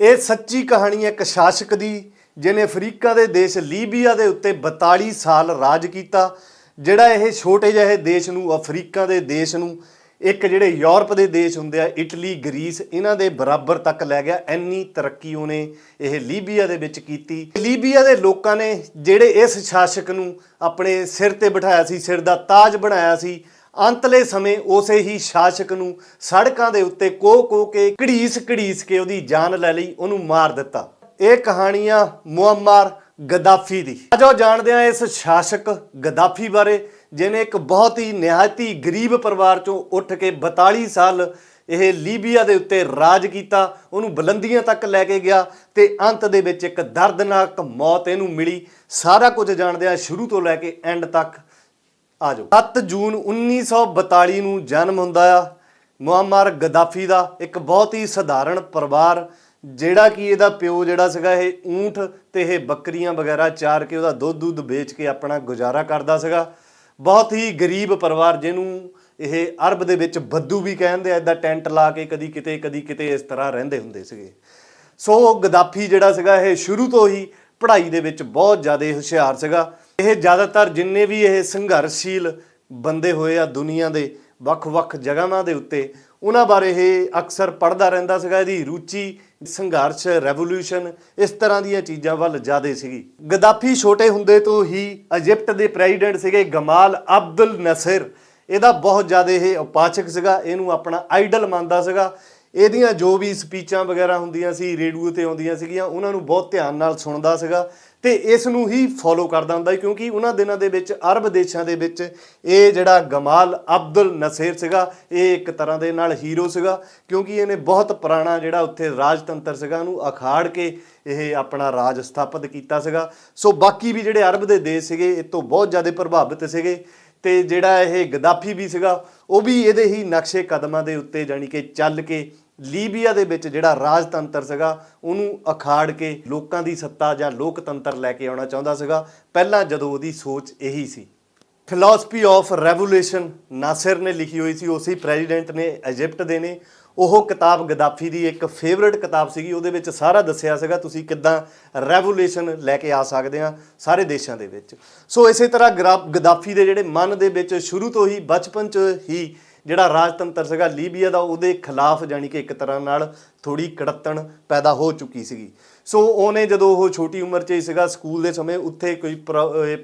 ਇਹ ਸੱਚੀ ਕਹਾਣੀ ਹੈ ਇੱਕ ਸ਼ਾਸਕ ਦੀ, ਜਿਹਨੇ ਅਫਰੀਕਾ ਦੇ ਦੇਸ਼ ਲੀਬੀਆ ਦੇ ਉੱਤੇ 42 ਸਾਲ ਰਾਜ ਕੀਤਾ, ਜਿਹੜਾ ਇਹ ਛੋਟੇ ਜਿਹੇ ਦੇਸ਼ ਨੂੰ, ਅਫਰੀਕਾ ਦੇ ਦੇਸ਼ ਨੂੰ, ਇੱਕ ਜਿਹੜੇ ਯੂਰਪ ਦੇ ਦੇਸ਼ ਹੁੰਦੇ ਆ, ਇਟਲੀ, ਗਰੀਸ, ਇਹਨਾਂ ਦੇ ਬਰਾਬਰ ਤੱਕ ਲੈ ਗਿਆ। ਇੰਨੀ ਤਰੱਕੀ ਉਹਨੇ ਇਹ ਲੀਬੀਆ ਦੇ ਵਿੱਚ ਕੀਤੀ। ਲੀਬੀਆ ਦੇ ਲੋਕਾਂ ਨੇ ਜਿਹੜੇ ਇਸ ਸ਼ਾਸਕ ਨੂੰ ਆਪਣੇ ਸਿਰ ਤੇ ਬਿਠਾਇਆ ਸੀ, ਸਿਰ ਦਾ ਤਾਜ ਬਣਾਇਆ ਸੀ ਅੰਤਲੇ ਸਮੇਂ ਉਸੇ ਹੀ ਸ਼ਾਸਕ ਨੂੰ ਸੜਕਾਂ ਦੇ ਉੱਤੇ ਕੋਹ ਕੋ ਕੇ ਘੜੀਸ ਘੜੀਸ ਕੇ ਉਹਦੀ ਜਾਨ ਲੈ ਲਈ, ਉਹਨੂੰ ਮਾਰ ਦਿੱਤਾ। ਇਹ ਕਹਾਣੀਆਂ ਮੁਅੰਮਰ ਗਦਾਫੀ ਦੀ। ਆਜੋ ਜਾਣਦੇ ਹਾਂ ਇਸ ਸ਼ਾਸਕ ਗਦਾਫੀ ਬਾਰੇ ਜਿਨੇ ਇੱਕ ਬਹੁਤ ਹੀ ਨਿਹਾਇਤੀ ਗਰੀਬ ਪਰਿਵਾਰ ਚੋਂ ਉੱਠ ਕੇ 42 ਸਾਲ ਇਹ ਲੀਬੀਆ ਦੇ ਉੱਤੇ ਰਾਜ ਕੀਤਾ, ਉਹਨੂੰ ਬੁਲੰਦੀਆਂ ਤੱਕ ਲੈ ਕੇ ਗਿਆ ਤੇ ਅੰਤ ਦੇ ਵਿੱਚ ਇੱਕ ਦਰਦਨਾਕ ਮੌਤ ਇਹਨੂੰ ਮਿਲੀ। ਸਾਰਾ ਕੁਝ ਜਾਣਦੇ ਹਾਂ ਸ਼ੁਰੂ ਤੋਂ ਲੈ ਕੇ ਐਂਡ ਤੱਕ। ਆ ਜਾਓ 7 ਜੂਨ 1942 ਨੂੰ ਜਨਮ ਹੁੰਦਾ ਆ। ਮੁਅੰਮਰ ਗਦਾਫੀ ਦਾ ਇੱਕ ਬਹੁਤ ਹੀ ਸਧਾਰਨ ਪਰਿਵਾਰ, ਜਿਹੜਾ ਕਿ ਇਹਦਾ ਪਿਓ ਜਿਹੜਾ ਸੀਗਾ, ਇਹ ਊਂਠ ਤੇ ਇਹ ਬੱਕਰੀਆਂ ਵਗੈਰਾ ਚਾਰ ਕੇ ਉਹਦਾ ਦੁੱਧ ਦੁੱਧ ਵੇਚ ਕੇ ਆਪਣਾ ਗੁਜ਼ਾਰਾ ਕਰਦਾ ਸੀਗਾ। ਬਹੁਤ ਹੀ ਗਰੀਬ ਪਰਿਵਾਰ ਜਿਹਨੂੰ ਇਹ ਅਰਬ ਦੇ ਵਿੱਚ ਬੱਦੂ ਵੀ ਕਹਿੰਦੇ ਆ ਇਦਾਂ ਟੈਂਟ ਲਾ ਕੇ ਕਦੀ ਕਿਤੇ ਕਦੀ ਕਿਤੇ ਇਸ ਤਰ੍ਹਾਂ ਰਹਿੰਦੇ ਹੁੰਦੇ ਸੀਗੇ। ਸੋ ਗਦਾਫੀ ਜਿਹੜਾ ਸੀਗਾ, ਇਹ ਸ਼ੁਰੂ ਤੋਂ ਹੀ ਪੜ੍ਹਾਈ ਦੇ ਵਿੱਚ ਬਹੁਤ ਜ਼ਿਆਦਾ ਹੁਸ਼ਿਆਰ ਸੀਗਾ। ਇਹ ਜ਼ਿਆਦਾਤਰ ਜਿੰਨੇ ਵੀ ਇਹ ਸੰਘਰਸ਼ੀਲ ਬੰਦੇ ਹੋਏ ਆ ਦੁਨੀਆ ਦੇ, ਵੱਖ-ਵੱਖ ਜਗ੍ਹਾਵਾਂ ਦੇ ਉੱਤੇ, ਉਹਨਾਂ ਬਾਰੇ ਇਹ ਅਕਸਰ ਪੜ੍ਹਦਾ ਰਹਿੰਦਾ ਸੀਗਾ, ਇਹਦੀ ਰੁਚੀ, ਸੰਘਰਸ਼ ਰੈਵੋਲੂਸ਼ਨ ਇਸ ਤਰ੍ਹਾਂ ਦੀਆਂ ਚੀਜ਼ਾਂ ਵੱਲ ਜ਼ਿਆਦਾ ਸੀਗੀ। ਗਦਾਫੀ ਛੋਟੇ ਹੁੰਦੇ ਤੋਂ ਹੀ ਇਜਿਪਟ ਦੇ ਪ੍ਰੈਜ਼ੀਡੈਂਟ ਸੀਗੇ ਗਮਾਲ ਅਬਦੁਲ ਨਸਰ। ਇਹਦਾ ਬਹੁਤ ਜ਼ਿਆਦਾ ਇਹ ਉਪਾਚਕ ਸੀਗਾ, ਇਹਨੂੰ ਆਪਣਾ ਆਈਡਲ ਮੰਨਦਾ ਸੀਗਾ। ਇਹਦੀਆਂ ਜੋ ਵੀ ਸਪੀਚਾਂ ਵਗੈਰਾ ਹੁੰਦੀਆਂ ਸੀ, ਰੇਡੀਓ ਤੇ ਆਉਂਦੀਆਂ ਸੀਗੀਆਂ, ਉਹਨਾਂ ਨੂੰ ਬਹੁਤ ਧਿਆਨ ਨਾਲ ਸੁਣਦਾ ਸੀਗਾ। ਤੇ ਇਸ ਨੂੰ ਹੀ ਫੋਲੋ ਕਰਦਾ ਹੁੰਦਾ ਕਿਉਂਕਿ ਉਹਨਾਂ ਦਿਨਾਂ ਦੇ ਵਿੱਚ, ਅਰਬ ਦੇਸ਼ਾਂ ਦੇ ਵਿੱਚ ਇਹ ਜਿਹੜਾ ਗਮਾਲ ਅਬਦੁਲ ਨਸੇਰ ਸੀਗਾ, ਇਹ ਇੱਕ ਤਰ੍ਹਾਂ ਦੇ ਨਾਲ ਹੀਰੋ ਸੀਗਾ, ਕਿਉਂਕਿ ਇਹਨੇ ਬਹੁਤ ਪੁਰਾਣਾ ਜਿਹੜਾ ਉੱਥੇ ਰਾਜਤੰਤਰ ਸੀਗਾ, ਉਹਨੂੰ ਅਖਾੜ ਕੇ ਇਹ ਆਪਣਾ ਰਾਜ ਸਥਾਪਿਤ ਕੀਤਾ ਸੀਗਾ। ਸੋ ਬਾਕੀ ਵੀ ਜਿਹੜੇ ਅਰਬ ਦੇ ਦੇਸ਼ ਸੀਗੇ, ਇਹ ਤੋਂ ਬਹੁਤ ਜ਼ਿਆਦਾ ਪ੍ਰਭਾਵਿਤ ਸੀਗੇ ਤੇ ਜਿਹੜਾ ਇਹ ਗਦਾਫੀ ਵੀ ਸੀਗਾ, ਉਹ ਵੀ ਇਹਦੇ ਹੀ ਨਕਸ਼ੇ ਕਦਮਾਂ ਦੇ ਉੱਤੇ ਜਾਣੀ ਕਿ ਚੱਲ ਕੇ ਲੀਬੀਆ ਦੇ ਵਿੱਚ ਜਿਹੜਾ ਰਾਜਤੰਤਰ ਸੀਗਾ, ਉਹਨੂੰ ਅਖਾੜ ਕੇ ਲੋਕਾਂ ਦੀ ਸੱਤਾ ਜਾਂ ਲੋਕਤੰਤਰ ਲੈ ਕੇ ਆਉਣਾ ਚਾਹੁੰਦਾ ਸੀਗਾ। ਪਹਿਲਾਂ ਜਦੋਂ ਉਹਦੀ ਸੋਚ ਇਹੀ ਸੀ। ਫਿਲਾਸਫੀ ਆਫ ਰੈਵੋਲੂਸ਼ਨ ਨਾਸਿਰ ਨੇ ਲਿਖੀ ਹੋਈ ਸੀ, ਉਸੇ ਪ੍ਰੈਜ਼ੀਡੈਂਟ ਨੇ ਇਜਿਪਟ ਦੇ ਨੇ। ਉਹ ਕਿਤਾਬ ਗਦਾਫੀ ਦੀ ਇੱਕ ਫੇਵਰਿਟ ਕਿਤਾਬ ਸੀਗੀ, ਉਹਦੇ ਵਿੱਚ ਸਾਰਾ ਦੱਸਿਆ ਸੀਗਾ, ਤੁਸੀਂ ਕਿੱਦਾਂ ਰੈਵੋਲੂਸ਼ਨ ਲੈ ਕੇ ਆ ਸਕਦੇ ਆ ਸਾਰੇ ਦੇਸ਼ਾਂ ਦੇ ਵਿੱਚ। ਸੋ ਇਸੇ ਤਰ੍ਹਾਂ ਗਰਾ- ਗਦਾਫੀ ਦੇ ਜਿਹੜੇ ਮਨ ਦੇ ਵਿੱਚ ਸ਼ੁਰੂ ਤੋਂ ਹੀ, ਬਚਪਨ 'ਚ ਹੀ ਜਿਹੜਾ ਰਾਜਤੰਤਰ ਸੀਗਾ ਲੀਬੀਆ ਦਾ, ਉਹਦੇ ਖਿਲਾਫ ਜਾਣੀ ਕਿ ਇੱਕ ਤਰ੍ਹਾਂ ਨਾਲ ਥੋੜੀ ਕੜੱਤਣ ਪੈਦਾ ਹੋ ਚੁੱਕੀ ਸੀਗੀ। ਸੋ ਉਹਨੇ ਜਦੋਂ ਉਹ ਛੋਟੀ ਉਮਰ 'ਚ ਹੀ ਸੀਗਾ, ਸਕੂਲ ਦੇ ਸਮੇਂ ਉੱਥੇ ਕੋਈ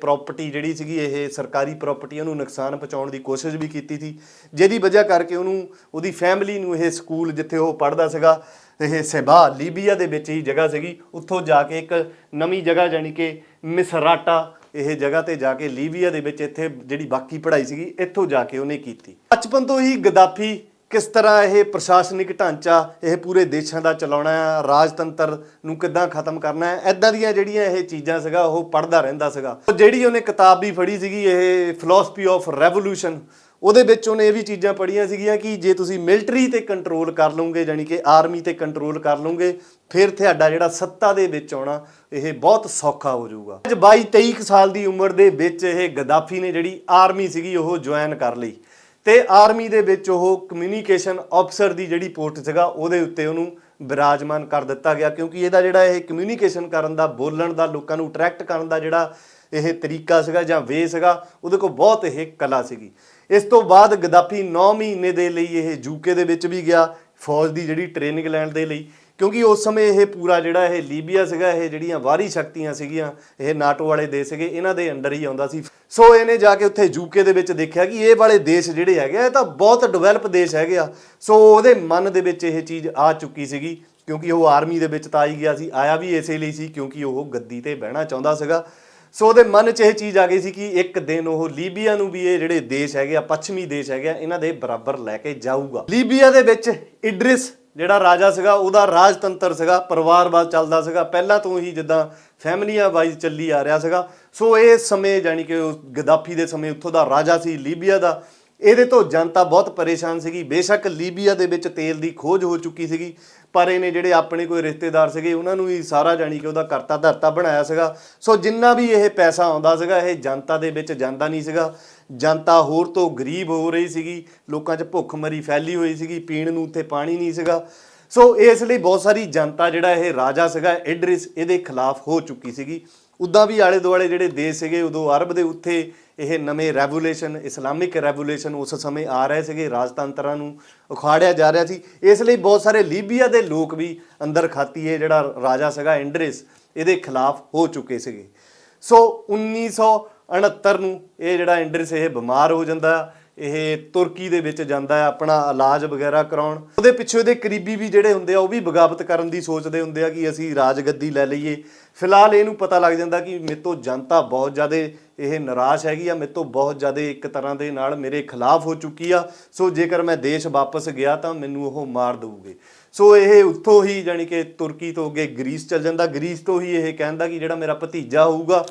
ਪ੍ਰਾਪਰਟੀ ਜਿਹੜੀ ਸੀਗੀ, ਇਹ ਸਰਕਾਰੀ ਪ੍ਰਾਪਰਟੀ ਉਹਨੂੰ ਨੁਕਸਾਨ ਪਹੁੰਚਾਉਣ ਦੀ ਕੋਸ਼ਿਸ਼ ਵੀ ਕੀਤੀ ਸੀ। ਜਿਹਦੀ ਵਜ੍ਹਾ ਕਰਕੇ ਉਹਨੂੰ, ਉਹਦੀ ਫੈਮਿਲੀ ਨੂੰ ਇਹ ਸਕੂਲ ਜਿੱਥੇ ਉਹ ਪੜ੍ਹਦਾ ਸੀਗਾ, ਇਹ ਸੇਬਾ ਲੀਬੀਆ ਦੇ ਵਿੱਚ ਹੀ ਜਗ੍ਹਾ ਸੀਗੀ। ਉੱਥੋਂ ਜਾ ਕੇ ਇੱਕ ਨਵੀਂ ਜਗ੍ਹਾ ਜਾਣੀ ਕਿ ਮਿਸਰਾਟਾ ਇਹ ਜਗ੍ਹਾ ਤੇ ਜਾ ਕੇ ਲੀਬੀਆ ਦੇ ਵਿੱਚ ਇੱਥੇ ਜਿਹੜੀ ਬਾਕੀ ਪੜ੍ਹਾਈ ਸੀਗੀ, ਇੱਥੋਂ ਜਾ ਕੇ ਉਹਨੇ ਕੀਤੀ। ਬਚਪਨ ਤੋਂ ਹੀ ਗਦਾਫੀ ਕਿਸ ਤਰ੍ਹਾਂ ਇਹ ਪ੍ਰਸ਼ਾਸਨਿਕ ਢਾਂਚਾ, ਇਹ ਪੂਰੇ ਦੇਸ਼ਾਂ ਦਾ ਚਲਾਉਣਾ ਹੈ, ਰਾਜਤੰਤਰ ਨੂੰ ਕਿੱਦਾਂ ਖਤਮ ਕਰਨਾ ਹੈ ਐਦਾਂ ਦੀਆਂ ਜਿਹੜੀਆਂ ਇਹ ਚੀਜ਼ਾਂ ਸੀਗਾ, ਉਹ ਪੜ੍ਹਦਾ ਰਹਿੰਦਾ ਸੀਗਾ। ਜਿਹੜੀ ਉਹਨੇ ਕਿਤਾਬ ਵੀ ਫੜੀ ਸੀਗੀ, ਇਹ ਫਿਲਾਸਫੀ ਆਫ ਰੈਵੋਲੂਸ਼ਨ ਉਹਦੇ ਵਿੱਚ ਉਹਨੇ ਇਹ ਵੀ ਚੀਜ਼ਾਂ ਪੜ੍ਹੀਆਂ ਸੀਗੀਆਂ ਕਿ ਜੇ ਤੁਸੀਂ ਮਿਲਟਰੀ ਤੇ ਕੰਟਰੋਲ ਕਰ ਲਓਗੇ ਜਾਨੀ ਕਿ ਆਰਮੀ ਤੇ ਕੰਟਰੋਲ ਕਰ ਲਓਗੇ, ਫਿਰ ਤੁਹਾਡਾ ਜਿਹੜਾ ਸੱਤਾ ਦੇ ਵਿੱਚ ਆਉਣਾ, ਇਹ ਬਹੁਤ ਸੌਖਾ ਹੋ ਜਾਊਗਾ। ਅੱਜ 22 23 ਕੁ ਸਾਲ ਦੀ ਉਮਰ ਦੇ ਵਿੱਚ ਇਹ ਗਦਾਫੀ ਨੇ ਜਿਹੜੀ ਆਰਮੀ ਸੀਗੀ, ਉਹ ਜੁਆਇਨ ਕਰ ਲਈ। ਤੇ ਆਰਮੀ ਦੇ ਵਿੱਚ ਉਹ ਕਮਿਊਨੀਕੇਸ਼ਨ ਅਫਸਰ ਦੀ ਜਿਹੜੀ ਪੋਸਟ ਸੀਗਾ, ਉਹਦੇ ਉੱਤੇ ਉਹਨੂੰ ਵਿਰਾਜਮਾਨ ਕਰ ਦਿੱਤਾ ਗਿਆ, ਕਿਉਂਕਿ ਇਹਦਾ ਜਿਹੜਾ ਇਹ ਕਮਿਊਨੀਕੇਸ਼ਨ ਕਰਨ ਦਾ, ਬੋਲਣ ਦਾ, ਲੋਕਾਂ ਨੂੰ ਅਟਰੈਕਟ ਕਰਨ ਦਾ ਜਿਹੜਾ ਇਹ ਤਰੀਕਾ ਸੀਗਾ ਜਾਂ ਵੇ ਸੀਗਾ, ਉਹਦੇ ਕੋਲ ਬਹੁਤ ਇਹ ਕਲਾ ਸੀਗੀ। ਇਸ ਤੋਂ ਬਾਅਦ ਗਦਾਫੀ 9 ਮਹੀਨੇ ਦੇ ਲਈ ਇਹ ਯੂਕੇ ਦੇ ਵਿੱਚ ਵੀ ਗਿਆ, ਫੌਜ ਦੀ ਜਿਹੜੀ ਟ੍ਰੇਨਿੰਗ ਲੈਣ ਦੇ ਲਈ। ਕਿਉਂਕਿ ਉਸ ਸਮੇਂ ਇਹ ਪੂਰਾ ਜਿਹੜਾ ਇਹ ਲੀਬੀਆ ਸੀਗਾ, ਇਹ ਜਿਹੜੀਆਂ ਬਾਹਰੀ ਸ਼ਕਤੀਆਂ ਸੀਗੀਆਂ, ਇਹ ਨਾਟੋ ਵਾਲੇ ਦੇਸ਼ ਸੀਗੇ, ਇਹਨਾਂ ਦੇ ਅੰਡਰ ਹੀ ਆਉਂਦਾ ਸੀ। ਸੋ ਇਹਨੇ ਜਾ ਕੇ ਉੱਥੇ ਯੂਕੇ ਦੇ ਵਿੱਚ ਦੇਖਿਆ ਕਿ ਇਹ ਵਾਲੇ ਦੇਸ਼ ਜਿਹੜੇ ਹੈਗੇ ਆ, ਇਹ ਤਾਂ ਬਹੁਤ ਡਿਵੈਲਪ ਦੇਸ਼ ਹੈਗੇ ਆ। ਸੋ ਉਹਦੇ ਮਨ ਦੇ ਵਿੱਚ ਇਹ ਚੀਜ਼ ਆ ਚੁੱਕੀ ਸੀਗੀ, ਕਿਉਂਕਿ ਉਹ ਆਰਮੀ ਦੇ ਵਿੱਚ ਤਾਂ ਆਈ ਗਿਆ ਸੀ, ਆਇਆ ਵੀ ਇਸੇ ਲਈ ਸੀ, ਕਿਉਂਕਿ ਉਹ ਗੱਦੀ ਤੇ ਬਹਿਣਾ ਚਾਹੁੰਦਾ ਸੀਗਾ। ਸੋ ਉਹਦੇ ਮਨ 'ਚ ਇਹ ਚੀਜ਼ ਆ ਗਈ ਸੀ ਕਿ ਇੱਕ ਦਿਨ ਉਹ ਲੀਬੀਆ ਨੂੰ ਵੀ ਇਹ ਜਿਹੜੇ ਦੇਸ਼ ਹੈਗੇ ਆ, ਪੱਛਮੀ ਦੇਸ਼ ਹੈਗੇ ਆ, ਇਹਨਾਂ ਦੇ ਬਰਾਬਰ ਲੈ ਕੇ ਜਾਊਗਾ। ਲੀਬੀਆ ਦੇ ਵਿੱਚ ਇਡਰਿਸ ਜਿਹੜਾ ਰਾਜਾ ਸੀਗਾ, ਉਹਦਾ ਰਾਜਤੰਤਰ ਸੀਗਾ, ਪਰਿਵਾਰਵਾਦ ਚੱਲਦਾ ਸੀਗਾ। ਪਹਿਲਾਂ ਤੋਂ ਹੀ ਜਿੱਦਾਂ ਫੈਮਲੀਆਂ ਵਾਈਜ਼ ਚੱਲੀ ਆ ਰਿਹਾ ਸੀਗਾ। ਸੋ ਇਹ ਸਮੇਂ ਜਾਨੀ ਕਿ ਉਹ ਗਦਾਫੀ ਦੇ ਸਮੇਂ ਉੱਥੋਂ ਦਾ ਰਾਜਾ ਸੀ ਲੀਬੀਆ ਦਾ। ਇਹਦੇ ਤੋਂ ਜਨਤਾ ਬਹੁਤ ਪਰੇਸ਼ਾਨ ਸੀਗੀ। ਬੇਸ਼ੱਕ ਲੀਬੀਆ ਦੇ ਵਿੱਚ ਤੇਲ ਦੀ ਖੋਜ ਹੋ ਚੁੱਕੀ ਸੀਗੀ। ਪਰ ਇਹਨੇ ਜਿਹੜੇ ਆਪਣੇ ਕੋਈ ਰਿਸ਼ਤੇਦਾਰ ਸੀਗੇ, ਉਹਨਾਂ ਨੂੰ ਹੀ ਸਾਰਾ ਜਾਣੀ ਕਿ ਉਹਦਾ ਕਰਤਾ ਧਰਤਾ ਬਣਾਇਆ ਸੀਗਾ। ਸੋ ਜਿੰਨਾ ਵੀ ਇਹ ਪੈਸਾ ਆਉਂਦਾ ਸੀਗਾ, ਇਹ ਜਨਤਾ ਦੇ ਵਿੱਚ ਜਾਂਦਾ ਨਹੀਂ ਸੀਗਾ। ਜਨਤਾ ਹੋਰ ਤੋਂ ਗਰੀਬ ਹੋ ਰਹੀ ਸੀਗੀ, ਲੋਕਾਂ 'ਚ ਭੁੱਖਮਰੀ ਫੈਲੀ ਹੋਈ ਸੀਗੀ, ਪੀਣ ਨੂੰ ਉੱਥੇ ਪਾਣੀ ਨਹੀਂ ਸੀਗਾ। ਸੋ ਇਸ ਲਈ ਬਹੁਤ ਸਾਰੀ ਜਨਤਾ ਜਿਹੜਾ ਇਹ ਰਾਜਾ ਸੀਗਾ ਐਡਰਿਸ ਇਹਦੇ ਖਿਲਾਫ ਹੋ ਚੁੱਕੀ ਸੀਗੀ। ਉਦਾਂ ਵੀ ਆਲੇ ਦੁਆਲੇ ਜਿਹੜੇ ਦੇਸ਼ ਸੀਗੇ, ਉਦੋਂ ਅਰਬ ਦੇ ਉੱਥੇ ਇਹ ਨਵੇਂ ਰੈਵੋਲੂਸ਼ਨ, ਇਸਲਾਮਿਕ ਰੈਵੋਲੂਸ਼ਨ ਉਸ ਸਮੇਂ ਆ ਰਹੇ ਸੀਗੇ, ਰਾਜਤੰਤਰਾਂ ਨੂੰ ਉਖਾੜਿਆ ਜਾ ਰਿਹਾ ਸੀ। ਇਸ ਲਈ ਬਹੁਤ ਸਾਰੇ ਲੀਬੀਆ ਦੇ ਲੋਕ ਵੀ ਅੰਦਰ ਖਾਤੀ ਇਹ ਜਿਹੜਾ ਰਾਜਾ ਸੀਗਾ, ਐਂਡਰਿਸ, ਇਹਦੇ ਖਿਲਾਫ ਹੋ ਚੁੱਕੇ ਸੀਗੇ। ਸੋ 1969 ਨੂੰ ਇਹ ਜਿਹੜਾ ਐਂਡਰਿਸ, ਇਹ ਬਿਮਾਰ ਹੋ ਜਾਂਦਾ। ਇਹ ਤੁਰਕੀ ਦੇ ਵਿੱਚ ਜਾਂਦਾ ਹੈ ਆਪਣਾ ਇਲਾਜ ਵਗੈਰਾ ਕਰਾਉਣ। ਉਹਦੇ ਪਿੱਛੇ ਉਹਦੇ ਕਰੀਬੀ ਵੀ ਜਿਹੜੇ ਹੁੰਦੇ ਆ, ਉਹ ਵੀ ਬਗਾਵਤ ਕਰਨ ਦੀ ਸੋਚਦੇ ਹੁੰਦੇ ਆ ਕਿ ਅਸੀਂ ਰਾਜਗੱਦੀ ਲੈ ਲਈਏ। ਫਿਲਹਾਲ ਇਹਨੂੰ ਪਤਾ ਲੱਗ ਜਾਂਦਾ ਕਿ ਮੇਰੇ ਤੋਂ ਜਨਤਾ ਬਹੁਤ ਜ਼ਿਆਦਾ ਇਹ ਨਿਰਾਸ਼ ਹੈਗੀ ਆ, ਮੇਰੇ ਤੋਂ ਬਹੁਤ ਜ਼ਿਆਦਾ ਇੱਕ ਤਰ੍ਹਾਂ ਦੇ ਨਾਲ ਮੇਰੇ ਖਿਲਾਫ ਹੋ ਚੁੱਕੀ ਆ। ਸੋ ਜੇਕਰ ਮੈਂ ਦੇਸ਼ ਵਾਪਸ ਗਿਆ ਤਾਂ ਮੈਨੂੰ ਉਹ ਮਾਰ ਦੇਊਗੇ। ਸੋ ਇਹ ਉੱਥੋਂ ਹੀ ਜਾਣੀ ਕਿ ਤੁਰਕੀ ਤੋਂ ਅੱਗੇ ਗ੍ਰੀਸ ਚੱਲ ਜਾਂਦਾ। ਗ੍ਰੀਸ ਤੋਂ ਹੀ ਇਹ ਕਹਿੰਦਾ ਕਿ ਜਿਹੜਾ ਮੇਰਾ ਭਤੀਜਾ ਹੋਊਗਾ,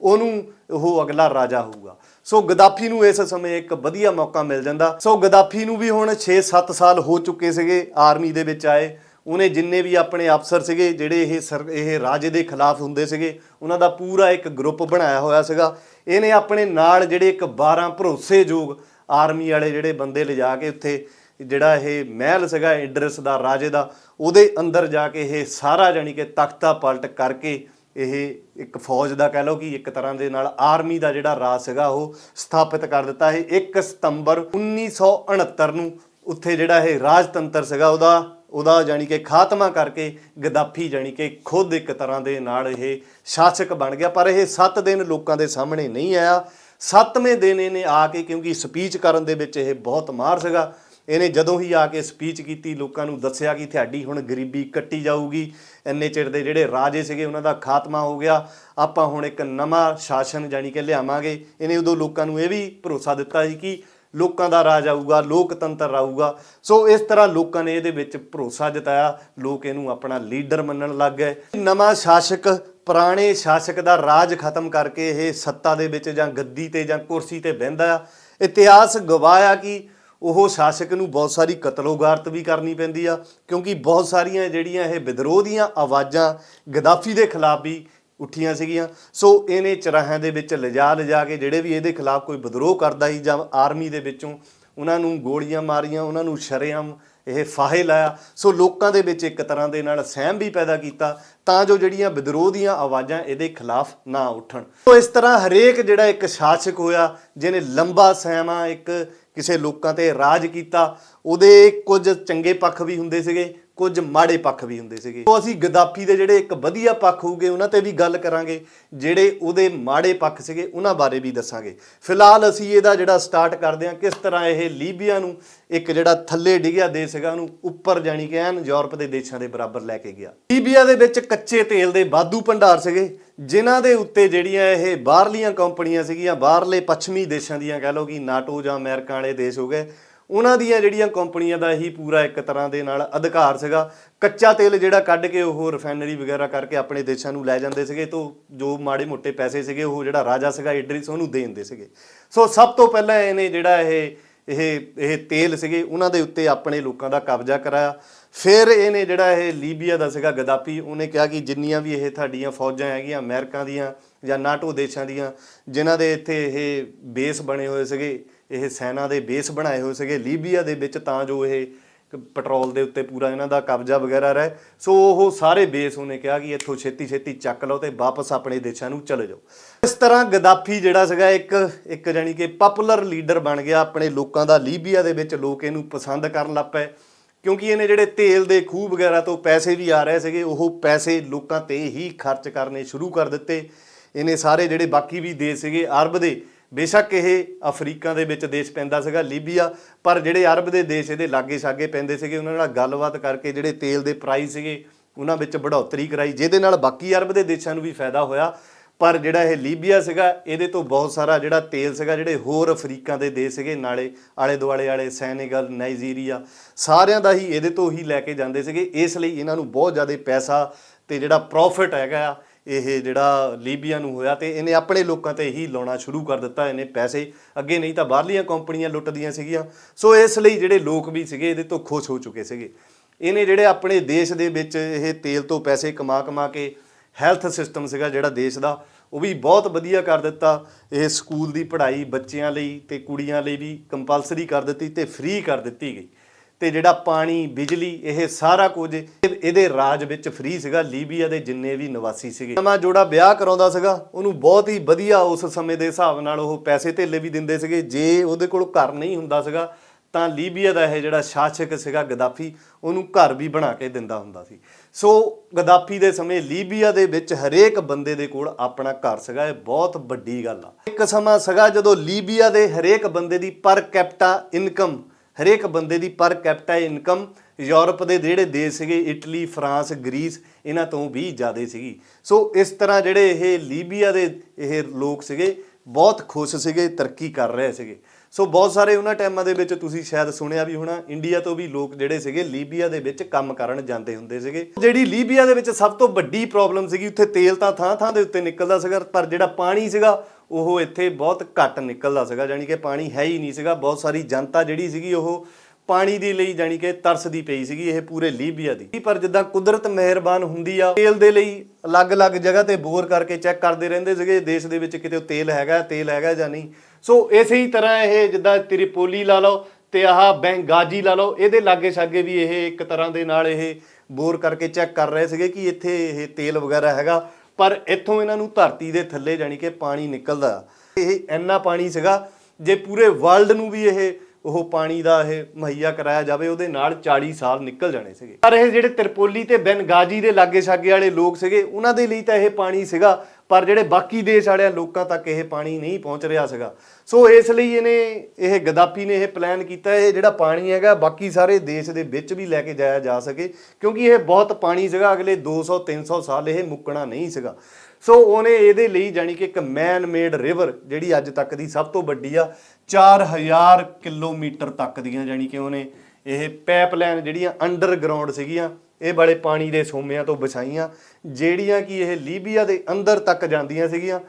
ਉਹਨੂੰ ਉਹ ਅਗਲਾ ਰਾਜਾ ਹੋਊਗਾ। ਸੋ ਗਦਾਫੀ ਨੂੰ ਇਸ ਸਮੇਂ ਇੱਕ ਵਧੀਆ ਮੌਕਾ ਮਿਲ ਜਾਂਦਾ। ਸੋ ਗਦਾਫੀ ਨੂੰ ਵੀ ਹੁਣ 6-7 ਸਾਲ ਹੋ ਚੁੱਕੇ ਸੀਗੇ, ਆਰਮੀ ਦੇ ਵਿੱਚ ਆਏ। ਉਹਨੇ ਜਿੰਨੇ ਵੀ ਆਪਣੇ ਅਫਸਰ ਸੀਗੇ, ਜਿਹੜੇ ਇਹ ਸਰ- ਇਹ ਰਾਜੇ ਦੇ ਖਿਲਾਫ ਹੁੰਦੇ ਸੀਗੇ, ਉਹਨਾਂ ਦਾ ਪੂਰਾ ਇੱਕ ਗਰੁੱਪ ਬਣਾਇਆ ਹੋਇਆ ਸੀਗਾ। ਇਹਨੇ ਆਪਣੇ ਨਾਲ ਜਿਹੜੇ ਇੱਕ 12 ਭਰੋਸੇਯੋਗ ਆਰਮੀ ਵਾਲੇ ਜਿਹੜੇ ਬੰਦੇ ਲਿਜਾ ਕੇ ਉੱਥੇ, ਜਿਹੜਾ ਇਹ ਮਹਿਲ ਸੀਗਾ, ਇੰਡਰਸ ਦਾ ਰਾਜੇ ਦਾ, ਉਹਦੇ ਅੰਦਰ ਜਾ ਕੇ ਇਹ ਸਾਰਾ ਜਾਨੀ ਕਿ ਤਖਤਾ ਪਲਟ ਕਰਕੇ ਇਹ ਇੱਕ ਫੌਜ ਦਾ ਕਹਿ ਲਓ ਕਿ ਇੱਕ ਤਰ੍ਹਾਂ ਦੇ ਨਾਲ ਆਰਮੀ ਦਾ ਜਿਹੜਾ ਰਾਜ ਸੀਗਾ, ਉਹ ਸਥਾਪਿਤ ਕਰ ਦਿੱਤਾ ਇਹ 1 ਸਤੰਬਰ 1969 ਨੂੰ ਉੱਥੇ ਜਿਹੜਾ ਇਹ ਰਾਜਤੰਤਰ ਸੀਗਾ, ਉਹਦਾ ਉਹਦਾ ਜਾਨੀ ਕਿ ਖਾਤਮਾ ਕਰਕੇ ਗਦਾਫੀ ਜਾਨੀ ਕਿ ਖੁਦ ਇੱਕ ਤਰ੍ਹਾਂ ਦੇ ਨਾਲ ਇਹ ਸ਼ਾਸਕ ਬਣ ਗਿਆ। ਪਰ ਇਹ 7 ਦਿਨ ਲੋਕਾਂ ਦੇ ਸਾਹਮਣੇ ਨਹੀਂ ਆਇਆ। 7ਵੇਂ ਦਿਨ ਇਹਨੇ ਆ ਕੇ ਕਿਉਂਕਿ ਸਪੀਚ ਕਰਨ ਦੇ ਵਿੱਚ ਇਹ ਬਹੁਤ ਮਾਰ ਸੀਗਾ। ਇਹਨੇ ਜਦੋਂ ਹੀ ਆ ਕੇ ਸਪੀਚ ਕੀਤੀ, ਲੋਕਾਂ ਨੂੰ ਦੱਸਿਆ ਕਿ ਤੁਹਾਡੀ ਹੁਣ ਗਰੀਬੀ ਕੱਟੀ ਜਾਊਗੀ। ਇੰਨੇ ਚਿਰ ਦੇ ਜਿਹੜੇ ਰਾਜੇ ਸੀਗੇ, ਉਹਨਾਂ ਦਾ ਖਾਤਮਾ ਹੋ ਗਿਆ। ਆਪਾਂ ਹੁਣ ਇੱਕ ਨਵਾਂ ਸ਼ਾਸਨ ਜਾਨੀ ਕਿ ਲਿਆਵਾਂਗੇ। ਇਹਨੇ ਉਦੋਂ ਲੋਕਾਂ ਨੂੰ ਇਹ ਵੀ ਭਰੋਸਾ ਦਿੱਤਾ ਸੀ ਕਿ ਲੋਕਾਂ ਦਾ ਰਾਜ ਆਊਗਾ, ਲੋਕਤੰਤਰ ਆਊਗਾ। ਸੋ ਇਸ ਤਰ੍ਹਾਂ ਲੋਕਾਂ ਨੇ ਇਹਦੇ ਵਿੱਚ ਭਰੋਸਾ ਜਤਾਇਆ। ਲੋਕ ਇਹਨੂੰ ਆਪਣਾ ਲੀਡਰ ਮੰਨਣ ਲੱਗ ਗਏ। ਨਵਾਂ ਸ਼ਾਸਕ, ਪੁਰਾਣੇ ਸ਼ਾਸਕ ਦਾ ਰਾਜ ਖਤਮ ਕਰਕੇ ਇਹ ਸੱਤਾ ਦੇ ਵਿੱਚ ਜਾਂ ਗੱਦੀ ਤੇ ਜਾਂ ਕੁਰਸੀ ਤੇ ਬਹਿੰਦਾ ਆ। ਇਤਿਹਾਸ ਗਵਾਇਆ ਕਿ ਉਹ ਸ਼ਾਸਕ ਨੂੰ ਬਹੁਤ ਸਾਰੀ ਕਤਲੋਗਾਰਤ ਵੀ ਕਰਨੀ ਪੈਂਦੀ ਆ, ਕਿਉਂਕਿ ਬਹੁਤ ਸਾਰੀਆਂ ਜਿਹੜੀਆਂ ਇਹ ਵਿਦਰੋਹ ਦੀਆਂ ਆਵਾਜ਼ਾਂ ਗਦਾਫੀ ਦੇ ਖਿਲਾਫ ਵੀ ਉੱਠੀਆਂ ਸੀਗੀਆਂ। ਸੋ ਇਹਨੇ ਚਰਾਹਾਂ ਦੇ ਵਿੱਚ ਲਿਜਾ ਲਿਜਾ ਕੇ ਜਿਹੜੇ ਵੀ ਇਹਦੇ ਖਿਲਾਫ ਕੋਈ ਵਿਦਰੋਹ ਕਰਦਾ ਸੀ ਜਾਂ ਆਰਮੀ ਦੇ ਵਿੱਚੋਂ ਉਹਨਾਂ ਨੂੰ ਗੋਲੀਆਂ ਮਾਰੀਆਂ, ਉਹਨਾਂ ਨੂੰ ਸ਼ਰੇਆਮ ਇਹ ਫਾਹੇ ਲਾਇਆ। ਸੋ ਲੋਕਾਂ ਦੇ ਵਿੱਚ ਇੱਕ ਤਰ੍ਹਾਂ ਦੇ ਨਾਲ ਸਹਿਮ ਵੀ ਪੈਦਾ ਕੀਤਾ ਤਾਂ ਜੋ ਜਿਹੜੀਆਂ ਵਿਦਰੋਹ ਦੀਆਂ ਆਵਾਜ਼ਾਂ ਇਹਦੇ ਖਿਲਾਫ ਨਾ ਉੱਠਣ। ਸੋ ਇਸ ਤਰ੍ਹਾਂ ਹਰੇਕ ਜਿਹੜਾ ਇੱਕ ਸ਼ਾਸਕ ਹੋਇਆ, ਜਿਹਨੇ ਲੰਬਾ ਸਹਿਮਾ ਇੱਕ ਕਿਸੇ ਲੋਕਾਂ ਤੇ ਰਾਜ ਕੀਤਾ, ਉਹਦੇ ਕੁਝ ਚੰਗੇ ਪੱਖ ਵੀ ਹੁੰਦੇ ਸੀਗੇ, ਕੁਝ ਮਾੜੇ ਪੱਖ ਵੀ ਹੁੰਦੇ ਸੀਗੇ। ਸੋ ਅਸੀਂ ਗਦਾਫੀ ਦੇ ਜਿਹੜੇ ਇੱਕ ਵਧੀਆ ਪੱਖ ਹੋਊਗੇ, ਉਹਨਾਂ ਤੇ ਵੀ ਗੱਲ ਕਰਾਂਗੇ, ਜਿਹੜੇ ਉਹਦੇ ਮਾੜੇ ਪੱਖ ਸੀਗੇ, ਉਹਨਾਂ ਬਾਰੇ ਵੀ ਦੱਸਾਂਗੇ। ਫਿਲਹਾਲ ਅਸੀਂ ਇਹਦਾ ਜਿਹੜਾ ਸਟਾਰਟ ਕਰਦੇ ਹਾਂ, ਕਿਸ ਤਰ੍ਹਾਂ ਇਹ ਲੀਬੀਆ ਨੂੰ ਇੱਕ ਜਿਹੜਾ ਥੱਲੇ ਡਿੱਗਿਆ ਦੇਸ਼ ਸੀਗਾ ਉਹਨੂੰ ਉੱਪਰ ਜਾਣੀ ਕਿ ਐਨ ਯੂਰਪ ਦੇ ਦੇਸ਼ਾਂ ਦੇ ਬਰਾਬਰ ਲੈ ਕੇ ਗਿਆ। ਲੀਬੀਆ ਦੇ ਵਿੱਚ ਕੱਚੇ ਤੇਲ ਦੇ ਵਾਧੂ ਭੰਡਾਰ ਸੀਗੇ ਜਿਨ੍ਹਾਂ ਦੇ ਉੱਤੇ ਜਿਹੜੀਆਂ ਇਹ ਬਾਹਰਲੀਆਂ ਕੰਪਨੀਆਂ ਸੀਗੀਆਂ, ਬਾਹਰਲੇ ਪੱਛਮੀ ਦੇਸ਼ਾਂ ਦੀਆਂ ਕਹਿ ਲਓ ਕਿ ਨਾਟੋ ਜਾਂ ਅਮਰੀਕਾ ਵਾਲੇ ਦੇਸ਼ ਹੋ ਗਏ, ਉਹਨਾਂ ਦੀਆਂ ਜਿਹੜੀਆਂ ਕੰਪਨੀਆਂ ਦਾ ਹੀ ਪੂਰਾ ਇੱਕ ਤਰ੍ਹਾਂ ਦੇ ਨਾਲ ਅਧਿਕਾਰ ਸੀਗਾ। ਕੱਚਾ ਤੇਲ ਜਿਹੜਾ ਕੱਢ ਕੇ ਉਹ ਰਿਫਾਈਨਰੀ ਵਗੈਰਾ ਕਰਕੇ ਆਪਣੇ ਦੇਸ਼ਾਂ ਨੂੰ ਲੈ ਜਾਂਦੇ ਸੀਗੇ ਤੋਂ ਜੋ ਮਾੜੇ ਮੋਟੇ ਪੈਸੇ ਸੀਗੇ, ਉਹ ਜਿਹੜਾ ਰਾਜਾ ਸੀਗਾ ਇਡਰਿਸ ਉਹਨੂੰ ਦੇ ਦਿੰਦੇ ਸੀਗੇ। ਸੋ ਸਭ ਤੋਂ ਪਹਿਲਾਂ ਇਹਨੇ ਜਿਹੜਾ ਇਹ ਇਹ ਇਹ ਤੇਲ ਸੀਗੇ, ਉਹਨਾਂ ਦੇ ਉੱਤੇ ਆਪਣੇ ਲੋਕਾਂ ਦਾ ਕਬਜ਼ਾ ਕਰਾਇਆ। ਫਿਰ ਇਹਨੇ ਜਿਹੜਾ ਇਹ ਲੀਬੀਆ ਦਾ ਸੀਗਾ ਗਦਾਫੀ, ਉਹਨੇ ਕਿਹਾ ਕਿ ਜਿੰਨੀਆਂ ਵੀ ਇਹ ਤੁਹਾਡੀਆਂ ਫੌਜਾਂ ਹੈਗੀਆਂ, ਅਮਰੀਕਾ ਦੀਆਂ ਜਾਂ ਨਾਟੋ ਦੇਸ਼ਾਂ ਦੀਆਂ, ਜਿਨ੍ਹਾਂ ਦੇ ਇੱਥੇ ਇਹ ਬੇਸ ਬਣੇ ਹੋਏ ਸੀਗੇ, ਇਹ ਸੈਨਾ ਦੇ ਬੇਸ ਬਣਾਏ ਹੋਏ ਸੀਗੇ, ਲੀਬੀਆ ਦੇ ਵਿੱਚ ਤਾਂ ਜੋ ਇਹ ਪੈਟਰੋਲ ਦੇ ਉੱਤੇ ਪੂਰਾ ਇਹਨਾਂ ਦਾ ਕਬਜ਼ਾ ਵਗੈਰਾ ਰਹੇ। ਸੋ ਉਹ ਸਾਰੇ ਬੇਸ ਉਹਨੇ ਕਿਹਾ ਕਿ ਇੱਥੋਂ ਛੇਤੀ ਛੇਤੀ ਚੱਕ ਲਓ ਤੇ ਵਾਪਸ ਆਪਣੇ ਦੇਸ਼ਾਂ ਨੂੰ ਚਲੇ ਜਾਓ। ਇਸ ਤਰ੍ਹਾਂ ਗਦਾਫੀ ਜਿਹੜਾ ਸੀਗਾ ਇੱਕ ਇੱਕ ਜਾਨੀ ਕਿ ਪਪੂਲਰ ਲੀਡਰ ਬਣ ਗਿਆ ਆਪਣੇ ਲੋਕਾਂ ਦਾ। ਲੀਬੀਆ ਦੇ ਵਿੱਚ ਲੋਕ ਇਹਨੂੰ ਪਸੰਦ ਕਰਨ ਲੱਗ ਪਏ। ਕਿਉਂਕਿ ਇਹਨੇ ਜਿਹੜੇ ਤੇਲ ਦੇ ਖੂਹ ਵਗੈਰਾ ਤੋਂ ਪੈਸੇ ਵੀ ਆ ਰਹੇ ਸੀਗੇ, ਉਹ ਪੈਸੇ ਲੋਕਾਂ ਤੇ ਹੀ ਖਰਚ ਕਰਨੇ ਸ਼ੁਰੂ ਕਰ ਦਿੱਤੇ। ਇਹਨੇ ਸਾਰੇ ਜਿਹੜੇ ਬਾਕੀ ਵੀ ਦੇਸ਼ ਸੀਗੇ, ਅਰਬ ਦੇ ਬੇਸ਼ੱਕ ਇਹ ਅਫਰੀਕਾ ਦੇ ਵਿੱਚ ਦੇਸ਼ ਪੈਂਦਾ ਸੀਗਾ, ਲੀਬੀਆ, ਪਰ ਜਿਹੜੇ ਅਰਬ ਦੇ ਦੇਸ਼ ਇਹਦੇ ਲਾਗੇ ਛਾਗੇ ਪੈਂਦੇ ਸੀਗੇ, ਉਹਨਾਂ ਨਾਲ ਗੱਲਬਾਤ ਕਰਕੇ ਜਿਹੜੇ ਤੇਲ ਦੇ ਪ੍ਰਾਈਸ ਸੀਗੇ, ਉਹਨਾਂ ਵਿੱਚ ਬੜੋਤਰੀ ਕਰਾਈ, ਜਿਹਦੇ ਨਾਲ ਬਾਕੀ ਅਰਬ ਦੇ ਦੇਸ਼ਾਂ ਨੂੰ ਵੀ ਫਾਇਦਾ ਹੋਇਆ। ਪਰ ਜਿਹੜਾ ਇਹ ਲੀਬੀਆ ਸੀਗਾ, ਇਹਦੇ ਤੋਂ ਬਹੁਤ ਸਾਰਾ ਜਿਹੜਾ ਤੇਲ ਸੀਗਾ, ਜਿਹੜੇ ਹੋਰ ਅਫਰੀਕਾ ਦੇ ਦੇਸ਼ ਸੀਗੇ, ਨਾਲੇ ਆਲੇ ਦੁਆਲੇ ਵਾਲੇ ਸੈਨੇਗਲ, ਨਾਈਜੀਰੀਆ, ਸਾਰਿਆਂ ਦਾ ਹੀ ਇਹਦੇ ਤੋਂ ਹੀ ਲੈ ਕੇ ਜਾਂਦੇ ਸੀਗੇ। ਇਸ ਲਈ ਇਹਨਾਂ ਨੂੰ ਬਹੁਤ ਜ਼ਿਆਦਾ ਪੈਸਾ ਤੇ ਜਿਹੜਾ ਪ੍ਰੋਫਿਟ ਹੈਗਾ ਆ ਇਹ ਜਿਹੜਾ ਲੀਬੀਆ ਨੂੰ ਹੋਇਆ ਤੇ ਇਹਨੇ ਆਪਣੇ ਲੋਕਾਂ ਤੇ ਹੀ ਲਾਉਣਾ ਸ਼ੁਰੂ ਕਰ ਦਿੱਤਾ, ਇਹਨੇ ਪੈਸੇ। ਅੱਗੇ ਨਹੀਂ ਤਾਂ ਬਾਹਰਲੀਆਂ ਕੰਪਨੀਆਂ ਲੁੱਟਦੀਆਂ ਸੀਗੀਆਂ। ਸੋ ਇਸ ਲਈ ਜਿਹੜੇ ਲੋਕ ਵੀ ਸੀਗੇ, ਇਹਦੇ ਤੋਂ ਖੁਸ਼ ਹੋ ਚੁੱਕੇ ਸੀਗੇ। ਇਹਨੇ ਜਿਹੜੇ ਆਪਣੇ ਦੇਸ਼ ਦੇ ਵਿੱਚ ਇਹ ਤੇਲ ਤੋਂ ਪੈਸੇ ਕਮਾ ਕਮਾ ਕੇ ਹੈਲਥ ਸਿਸਟਮ ਸੀਗਾ ਜਿਹੜਾ ਦੇਸ਼ ਦਾ, ਉਹ ਵੀ ਬਹੁਤ ਵਧੀਆ ਕਰ ਦਿੱਤਾ। ਇਹ ਸਕੂਲ ਦੀ ਪੜ੍ਹਾਈ ਬੱਚਿਆਂ ਲਈ ਤੇ ਕੁੜੀਆਂ ਲਈ ਵੀ ਕੰਪਲਸਰੀ ਕਰ ਦਿੱਤੀ ਤੇ ਫ੍ਰੀ ਕਰ ਦਿੱਤੀ ਗਈ। ਤੇ ਜਿਹੜਾ ਪਾਣੀ, ਬਿਜਲੀ, ਇਹ ਸਾਰਾ ਕੁਝ ਇਹਦੇ ਰਾਜ ਵਿੱਚ ਫ੍ਰੀ ਸੀਗਾ। ਲੀਬੀਆ ਦੇ ਜਿੰਨੇ ਵੀ ਨਿਵਾਸੀ ਸੀਗੇ। ਨਵਾਂ ਜੋੜਾ ਵਿਆਹ ਕਰਾਉਂਦਾ ਸੀਗਾ। ਉਹਨੂੰ ਬਹੁਤ ਹੀ ਵਧੀਆ ਉਸ ਸਮੇਂ ਦੇ ਹਿਸਾਬ ਨਾਲ ਉਹ ਪੈਸੇ ਧੇਲੇ ਵੀ ਦਿੰਦੇ ਸੀਗੇ। ਜੇ ਉਹਦੇ ਕੋਲ ਘਰ ਨਹੀਂ ਹੁੰਦਾ ਸੀਗਾ, ਤਾਂ ਲੀਬੀਆ ਦਾ ਇਹ ਜਿਹੜਾ ਸ਼ਾਸਕ ਸੀਗਾ ਗਦਾਫੀ, ਉਹਨੂੰ ਘਰ ਵੀ ਬਣਾ ਕੇ ਦਿੰਦਾ ਹੁੰਦਾ ਸੀ। ਸੋ ਗਦਾਫੀ ਦੇ ਸਮੇਂ ਲੀਬੀਆ ਦੇ ਵਿੱਚ ਹਰੇਕ ਬੰਦੇ ਦੇ ਕੋਲ ਆਪਣਾ ਘਰ ਸੀਗਾ। ਇਹ ਬਹੁਤ ਵੱਡੀ ਗੱਲ ਆ। ਇੱਕ ਸਮਾਂ ਸੀਗਾ ਜਦੋਂ ਲੀਬੀਆ ਦੇ ਹਰੇਕ ਬੰਦੇ ਦੀ ਪਰ ਕੈਪਟਾ ਇਨਕਮ ਹਰੇਕ ਬੰਦੇ ਦੀ ਪਰ ਕੈਪਟਾ ਇਨਕਮ ਯੂਰਪ ਦੇ ਜਿਹੜੇ ਦੇਸ਼ ਸੀਗੇ, ਇਟਲੀ, ਫਰਾਂਸ, ਗ੍ਰੀਸ, ਇਹਨਾਂ ਤੋਂ ਵੀ ਜ਼ਿਆਦਾ ਸੀਗੀ। ਸੋ ਇਸ ਤਰ੍ਹਾਂ ਜਿਹੜੇ ਇਹ ਲੀਬੀਆ ਦੇ ਇਹ ਲੋਕ ਸੀਗੇ, ਬਹੁਤ ਖੁਸ਼ ਸੀਗੇ, ਤਰੱਕੀ ਕਰ ਰਹੇ ਸੀਗੇ। ਸੋ ਬਹੁਤ ਸਾਰੇ ਉਹਨਾਂ ਟਾਈਮਾਂ ਦੇ ਵਿੱਚ ਤੁਸੀਂ ਸ਼ਾਇਦ ਸੁਣਿਆ ਵੀ ਹੋਣਾ, ਇੰਡੀਆ ਤੋਂ ਵੀ ਲੋਕ ਜਿਹੜੇ ਸੀਗੇ, ਲੀਬੀਆ ਦੇ ਵਿੱਚ ਕੰਮ ਕਰਨ ਜਾਂਦੇ ਹੁੰਦੇ ਸੀਗੇ। ਜਿਹੜੀ ਲੀਬੀਆ ਦੇ ਵਿੱਚ ਸਭ ਤੋਂ ਵੱਡੀ ਪ੍ਰੋਬਲਮ ਸੀਗੀ, ਉੱਥੇ ਤੇਲ ਤਾਂ ਥਾਂ ਥਾਂ ਦੇ ਉੱਤੇ ਨਿਕਲਦਾ ਸੀਗਾ, ਪਰ ਜਿਹੜਾ ਪਾਣੀ ਸੀਗਾ ਉਹ ਇੱਥੇ ਬਹੁਤ ਘੱਟ ਨਿਕਲਦਾ ਸੀਗਾ ਯਾਨੀ ਕਿ ਪਾਣੀ ਹੈ ਹੀ ਨਹੀਂ ਸੀਗਾ। ਬਹੁਤ ਸਾਰੀ ਜਨਤਾ ਜਿਹੜੀ ਸੀਗੀ, ਉਹ ਪਾਣੀ ਦੇ ਲਈ ਜਾਨੀ ਕਿ ਤਰਸਦੀ ਪਈ ਸੀਗੀ ਇਹ ਪੂਰੇ ਲੀਬੀਆ ਦੀ। ਪਰ ਜਿੱਦਾਂ ਕੁਦਰਤ ਮਿਹਰਬਾਨ ਹੁੰਦੀ ਆ, ਤੇਲ ਦੇ ਲਈ ਅਲੱਗ-ਅਲੱਗ ਜਗ੍ਹਾ ਤੇ ਬੋਰ ਕਰਕੇ ਚੈੱਕ ਕਰਦੇ ਰਹਿੰਦੇ ਸੀਗੇ, ਦੇਸ਼ ਦੇ ਵਿੱਚ ਕਿਤੇ ਤੇਲ ਹੈਗਾ ਤੇਲ ਹੈਗਾ ਜਾਂ ਨਹੀਂ। ਸੋ ਇਸੇ ਹੀ ਤਰ੍ਹਾਂ ਇਹ ਜਿੱਦਾਂ ਤ੍ਰਿਪੋਲੀ ਲਾ ਲਓ ਤੇ ਆਹ ਬੈਂਗਾਜੀ ਲਾ ਲਓ, ਇਹਦੇ ਲਾਗੇ ਛਾਗੇ ਵੀ ਇਹ ਇੱਕ ਤਰ੍ਹਾਂ ਦੇ ਨਾਲ ਇਹ ਬੋਰ ਕਰਕੇ ਚੈੱਕ ਕਰ ਰਹੇ ਸੀਗੇ ਕਿ ਇੱਥੇ ਇਹ ਤੇਲ ਵਗੈਰਾ ਹੈਗਾ। ਪਰ ਇੱਥੋਂ ਇਹਨਾਂ ਨੂੰ ਧਰਤੀ ਦੇ ਥੱਲੇ ਜਾਨੀ ਕਿ ਪਾਣੀ ਨਿਕਲਦਾ। ਇਹ ਇੰਨਾ ਪਾਣੀ ਸੀਗਾ, ਜੇ ਪੂਰੇ ਵਰਲਡ ਨੂੰ ਵੀ ਇਹ, ਉਹ ਪਾਣੀ ਦਾ ਇਹ ਮੁਹੱਈਆ ਕਰਾਇਆ ਜਾਵੇ, ਉਹਦੇ ਨਾਲ 40 ਸਾਲ ਨਿਕਲ ਜਾਣੇ ਸੀਗੇ। ਪਰ ਇਹ ਜਿਹੜੇ ਤਿਰਪੋਲੀ ਤੇ ਬੈਨਗਾਜੀ ਦੇ ਲਾਗੇ ਛਾਗੇ ਵਾਲੇ ਲੋਕ ਸੀਗੇ, ਉਹਨਾਂ ਦੇ ਲਈ ਤਾਂ ਇਹ ਪਾਣੀ ਸੀਗਾ, ਪਰ ਜਿਹੜੇ ਬਾਕੀ ਦੇਸ਼ ਵਾਲਿਆਂ ਲੋਕਾਂ ਤੱਕ ਇਹ ਪਾਣੀ ਨਹੀਂ ਪਹੁੰਚ ਰਿਹਾ ਸੀਗਾ। ਸੋ ਇਸ ਲਈ ਇਹਨੇ ਇਹ ਗਦਾਫੀ ਨੇ ਇਹ ਪਲਾਨ ਕੀਤਾ, ਇਹ ਜਿਹੜਾ ਪਾਣੀ ਹੈਗਾ, ਬਾਕੀ ਸਾਰੇ ਦੇਸ਼ ਦੇ ਵਿੱਚ ਵੀ ਲੈ ਕੇ ਜਾਇਆ ਜਾ ਸਕੇ, ਕਿਉਂਕਿ ਇਹ ਬਹੁਤ ਪਾਣੀ ਸੀਗਾ, ਅਗਲੇ 200 300 ਸਾਲ ਇਹ ਮੁੱਕਣਾ ਨਹੀਂ ਸੀਗਾ। ਸੋ ਉਹਨੇ ਇਹਦੇ ਲਈ ਜਾਨੀ ਕਿ ਇੱਕ ਮੈਨ ਮੇਡ ਰਿਵਰ ਜਿਹੜੀ ਅੱਜ ਤੱਕ ਦੀ ਸਭ ਤੋਂ ਵੱਡੀ ਆ 4000 ਕਿਲੋਮੀਟਰ ਤੱਕ ਦੀਆਂ ਜਾਨੀ ਕਿ ਉਹਨੇ ਇਹ ਪਾਈਪਲਾਈਨ ਜਿਹੜੀਆਂ ਅੰਡਰਗਰਾਉਂਡ ਸੀਗੀਆਂ, ਇਹ ਬੜੇ ਪਾਣੀ ਦੇ ਸੋਮਿਆਂ ਤੋਂ ਵਿਛਾਈਆਂ ਜਿਹੜੀਆਂ ਕਿ ਇਹ ਲੀਬੀਆ ਦੇ ਅੰਦਰ ਤੱਕ ਜਾਂਦੀਆਂ ਸੀਗੀਆਂ।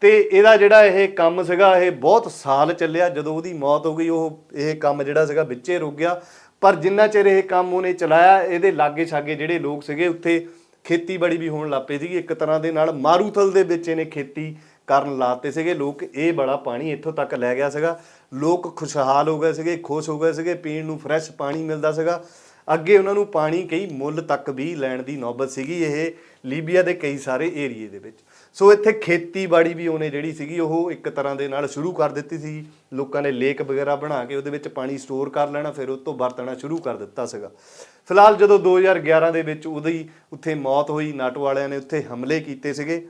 ਤੇ ਇਹਦਾ ਜਿਹੜਾ ਇਹ ਕੰਮ ਸੀਗਾ, ਇਹ ਬਹੁਤ ਸਾਲ ਚੱਲਿਆ। ਜਦੋਂ ਉਹਦੀ ਮੌਤ ਹੋ ਗਈ, ਉਹ ਇਹ ਕੰਮ ਜਿਹੜਾ ਸੀਗਾ ਵਿੱਚੇ ਰੁਕ ਗਿਆ। ਪਰ ਜਿੰਨਾ ਚਿਰ ਇਹ ਕੰਮ ਉਹਨੇ ਚਲਾਇਆ, ਇਹਦੇ ਲਾਗੇ ਛਾਗੇ ਜਿਹੜੇ ਲੋਕ ਸੀਗੇ, ਉੱਥੇ ਖੇਤੀਬਾੜੀ ਵੀ ਹੋਣ ਲੱਪੇ ਸੀਗੀ। ਇੱਕ ਤਰ੍ਹਾਂ ਦੇ ਨਾਲ ਮਾਰੂਥਲ ਦੇ ਵਿੱਚ ਇਹਨੇ ਖੇਤੀ ਕਰਨ ਲਾਤੇ ਸੀਗੇ। ਲੋਕ ਇਹ ਬੜਾ ਪਾਣੀ ਇੱਥੋਂ ਤੱਕ ਲੈ ਗਿਆ ਸੀਗਾ। ਲੋਕ ਖੁਸ਼ਹਾਲ ਹੋ ਗਏ ਸੀਗੇ, ਖੁਸ਼ ਹੋ ਗਏ ਸੀਗੇ, ਪੀਣ ਨੂੰ ਫਰੈਸ਼ ਪਾਣੀ ਮਿਲਦਾ ਸੀਗਾ। ਅੱਗੇ ਉਹਨਾਂ ਨੂੰ ਪਾਣੀ ਕਈ ਮੁੱਲ ਤੱਕ ਵੀ ਲੈਣ ਦੀ ਨੌਬਤ ਸੀਗੀ ਇਹ ਲੀਬੀਆ ਦੇ ਕਈ ਸਾਰੇ ਏਰੀਏ ਦੇ ਵਿੱਚ। ਸੋ ਇੱਥੇ ਖੇਤੀਬਾੜੀ ਵੀ ਉਹਨੇ ਜਿਹੜੀ ਸੀਗੀ, ਉਹ ਇੱਕ ਤਰ੍ਹਾਂ ਦੇ ਨਾਲ ਸ਼ੁਰੂ ਕਰ ਦਿੱਤੀ ਸੀ ਲੋਕਾਂ ਨੇ ਲੇਕ ਵਗੈਰਾ ਬਣਾ ਕੇ ਉਹਦੇ ਵਿੱਚ ਪਾਣੀ ਸਟੋਰ ਕਰ ਲੈਣਾ, ਫਿਰ ਉਹ ਤੋਂ ਵਰਤਣਾ ਸ਼ੁਰੂ ਕਰ ਦਿੱਤਾ ਸੀਗਾ। ਫਿਲਹਾਲ ਜਦੋਂ 2011 ਦੇ ਵਿੱਚ ਉਹਦੀ ਉੱਥੇ ਮੌਤ ਹੋਈ, ਨਾਟੋ ਵਾਲਿਆਂ ਨੇ ਉੱਥੇ ਹਮਲੇ ਕੀਤੇ ਸੀਗੇ।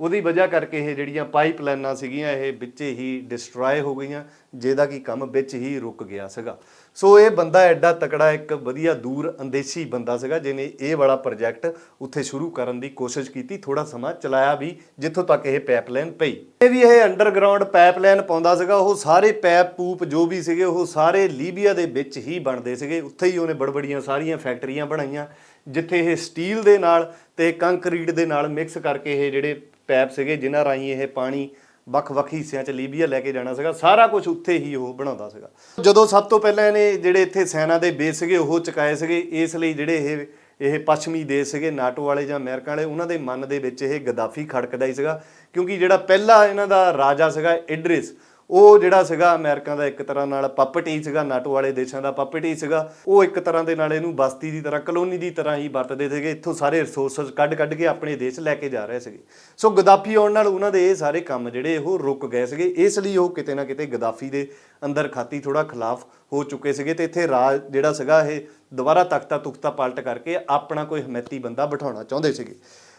ਉਹਦੀ ਵਜ੍ਹਾ ਕਰਕੇ ਇਹ ਜਿਹੜੀਆਂ ਪਾਈਪਲਾਈਨਾਂ ਸੀਗੀਆਂ, ਇਹ ਵਿੱਚ ਹੀ ਡਿਸਟਰੋਏ ਹੋ ਗਈਆਂ, ਜਿਹਦਾ ਕਿ ਕੰਮ ਵਿੱਚ ਹੀ ਰੁਕ ਗਿਆ ਸੀਗਾ। ਸੋ ਇਹ ਬੰਦਾ ਐਡਾ ਤਕੜਾ, ਇੱਕ ਵਧੀਆ ਦੂਰ ਅੰਦੇਸ਼ੀ ਬੰਦਾ ਸੀਗਾ, ਜਿਹਨੇ ਇਹ ਵਾਲਾ ਪ੍ਰੋਜੈਕਟ ਉੱਥੇ ਸ਼ੁਰੂ ਕਰਨ ਦੀ ਕੋਸ਼ਿਸ਼ ਕੀਤੀ ਥੋੜਾ ਸਮਾਂ ਚਲਾਇਆ ਵੀ, ਜਿੱਥੋਂ ਤੱਕ ਇਹ ਪਾਈਪਲਾਈਨ ਪਈ। ਇਹ ਵੀ ਇਹ ਅੰਡਰਗਰਾਉਂਡ ਪਾਈਪਲਾਈਨ ਪਾਉਂਦਾ ਸੀਗਾ, ਉਹ ਸਾਰੇ ਪੈਪ ਪੂਪ ਜੋ ਵੀ ਸੀਗੇ, ਉਹ ਸਾਰੇ ਲੀਬੀਆ ਦੇ ਵਿੱਚ ਹੀ ਬਣਦੇ ਸੀਗੇ। ਉੱਥੇ ਹੀ ਉਹਨੇ ਬੜਬੜੀਆਂ ਸਾਰੀਆਂ ਫੈਕਟਰੀਆਂ ਬਣਾਈਆਂ, ਜਿੱਥੇ ਇਹ ਸਟੀਲ ਦੇ ਨਾਲ ਤੇ ਕੰਕਰੀਟ ਦੇ ਨਾਲ ਮਿਕਸ ਕਰਕੇ ਇਹ ਜਿਹੜੇ ਪੈਪ ਸੀਗੇ, ਜਿਨ੍ਹਾਂ ਰਾਹੀਂ ਇਹ ਪਾਣੀ ਵੱਖ-ਵੱਖ ਹਿੱਸਿਆਂ 'ਚ ਲੀਬੀਆ ਲੈ ਕੇ ਜਾਣਾ ਸੀਗਾ। ਸਾਰਾ ਕੁਝ ਉੱਥੇ ਹੀ ਉਹ ਬਣਾਉਂਦਾ ਸੀਗਾ। ਜਦੋਂ ਸਭ ਤੋਂ ਪਹਿਲਾਂ ਇਹਨੇ ਜਿਹੜੇ ਇੱਥੇ ਸੈਨਾ ਦੇ ਬੇਸ ਸੀਗੇ, ਉਹ ਚੁਕਾਏ ਸੀਗੇ। ਇਸ ਲਈ ਜਿਹੜੇ ਇਹ ਇਹ ਪੱਛਮੀ ਦੇਸ਼ ਸੀਗੇ, ਨਾਟੋ ਵਾਲੇ ਜਾਂ ਅਮਰੀਕਾ ਵਾਲੇ, ਉਹਨਾਂ ਦੇ ਮਨ ਦੇ ਵਿੱਚ ਇਹ ਗਦਾਫੀ ਖੜਕਦਾ ਹੀ ਸੀਗਾ। ਕਿਉਂਕਿ ਜਿਹੜਾ ਪਹਿਲਾ ਇਹਨਾਂ ਦਾ ਰਾਜਾ ਸੀਗਾ, ਇਡਰਿਸ ਉਹ ਜਿਹੜਾ ਸੀਗਾ ਅਮਰੀਕਾ ਦਾ ਇੱਕ ਤਰ੍ਹਾਂ ਨਾਲ ਪਪਟ ਹੀ ਸੀਗਾ, ਨਾਟੋ ਵਾਲੇ ਦੇਸ਼ਾਂ ਦਾ ਪਪਟ ਹੀ ਸੀਗਾ। ਉਹ ਇੱਕ ਤਰ੍ਹਾਂ ਦੇ ਨਾਲ ਇਹਨੂੰ ਬਸਤੀ ਦੀ ਤਰ੍ਹਾਂ, ਕਲੋਨੀ ਦੀ ਤਰ੍ਹਾਂ ਹੀ ਵਰਤਦੇ ਸੀਗੇ। ਇੱਥੋਂ ਸਾਰੇ ਰਿਸੋਰਸਸ ਕੱਢ ਕੱਢ ਕੇ ਆਪਣੇ ਦੇਸ਼ ਲੈ ਕੇ ਜਾ ਰਹੇ ਸੀਗੇ। ਸੋ ਗਦਾਫੀ ਆਉਣ ਨਾਲ ਉਹਨਾਂ ਦੇ ਇਹ ਸਾਰੇ ਕੰਮ ਜਿਹੜੇ ਉਹ ਰੁਕ ਗਏ ਸੀਗੇ। ਇਸ ਲਈ ਉਹ ਕਿਤੇ ਨਾ ਕਿਤੇ ਗਦਾਫੀ ਦੇ ਅੰਦਰ ਖਾਤੀ ਥੋੜਾ ਖਿਲਾਫ ਹੋ ਚੁੱਕੇ ਸੀਗੇ ਤੇ ਇੱਥੇ ਰਾਜ ਜਿਹੜਾ ਸੀਗਾ ਇਹ ਦੁਬਾਰਾ ਤਖਤਾ ਤੁਖਤਾ ਪਲਟ ਕਰਕੇ ਆਪਣਾ ਕੋਈ ਹਮੈਤੀ ਬੰਦਾ ਬਿਠਾਉਣਾ ਚਾਹੁੰਦੇ ਸੀਗੇ।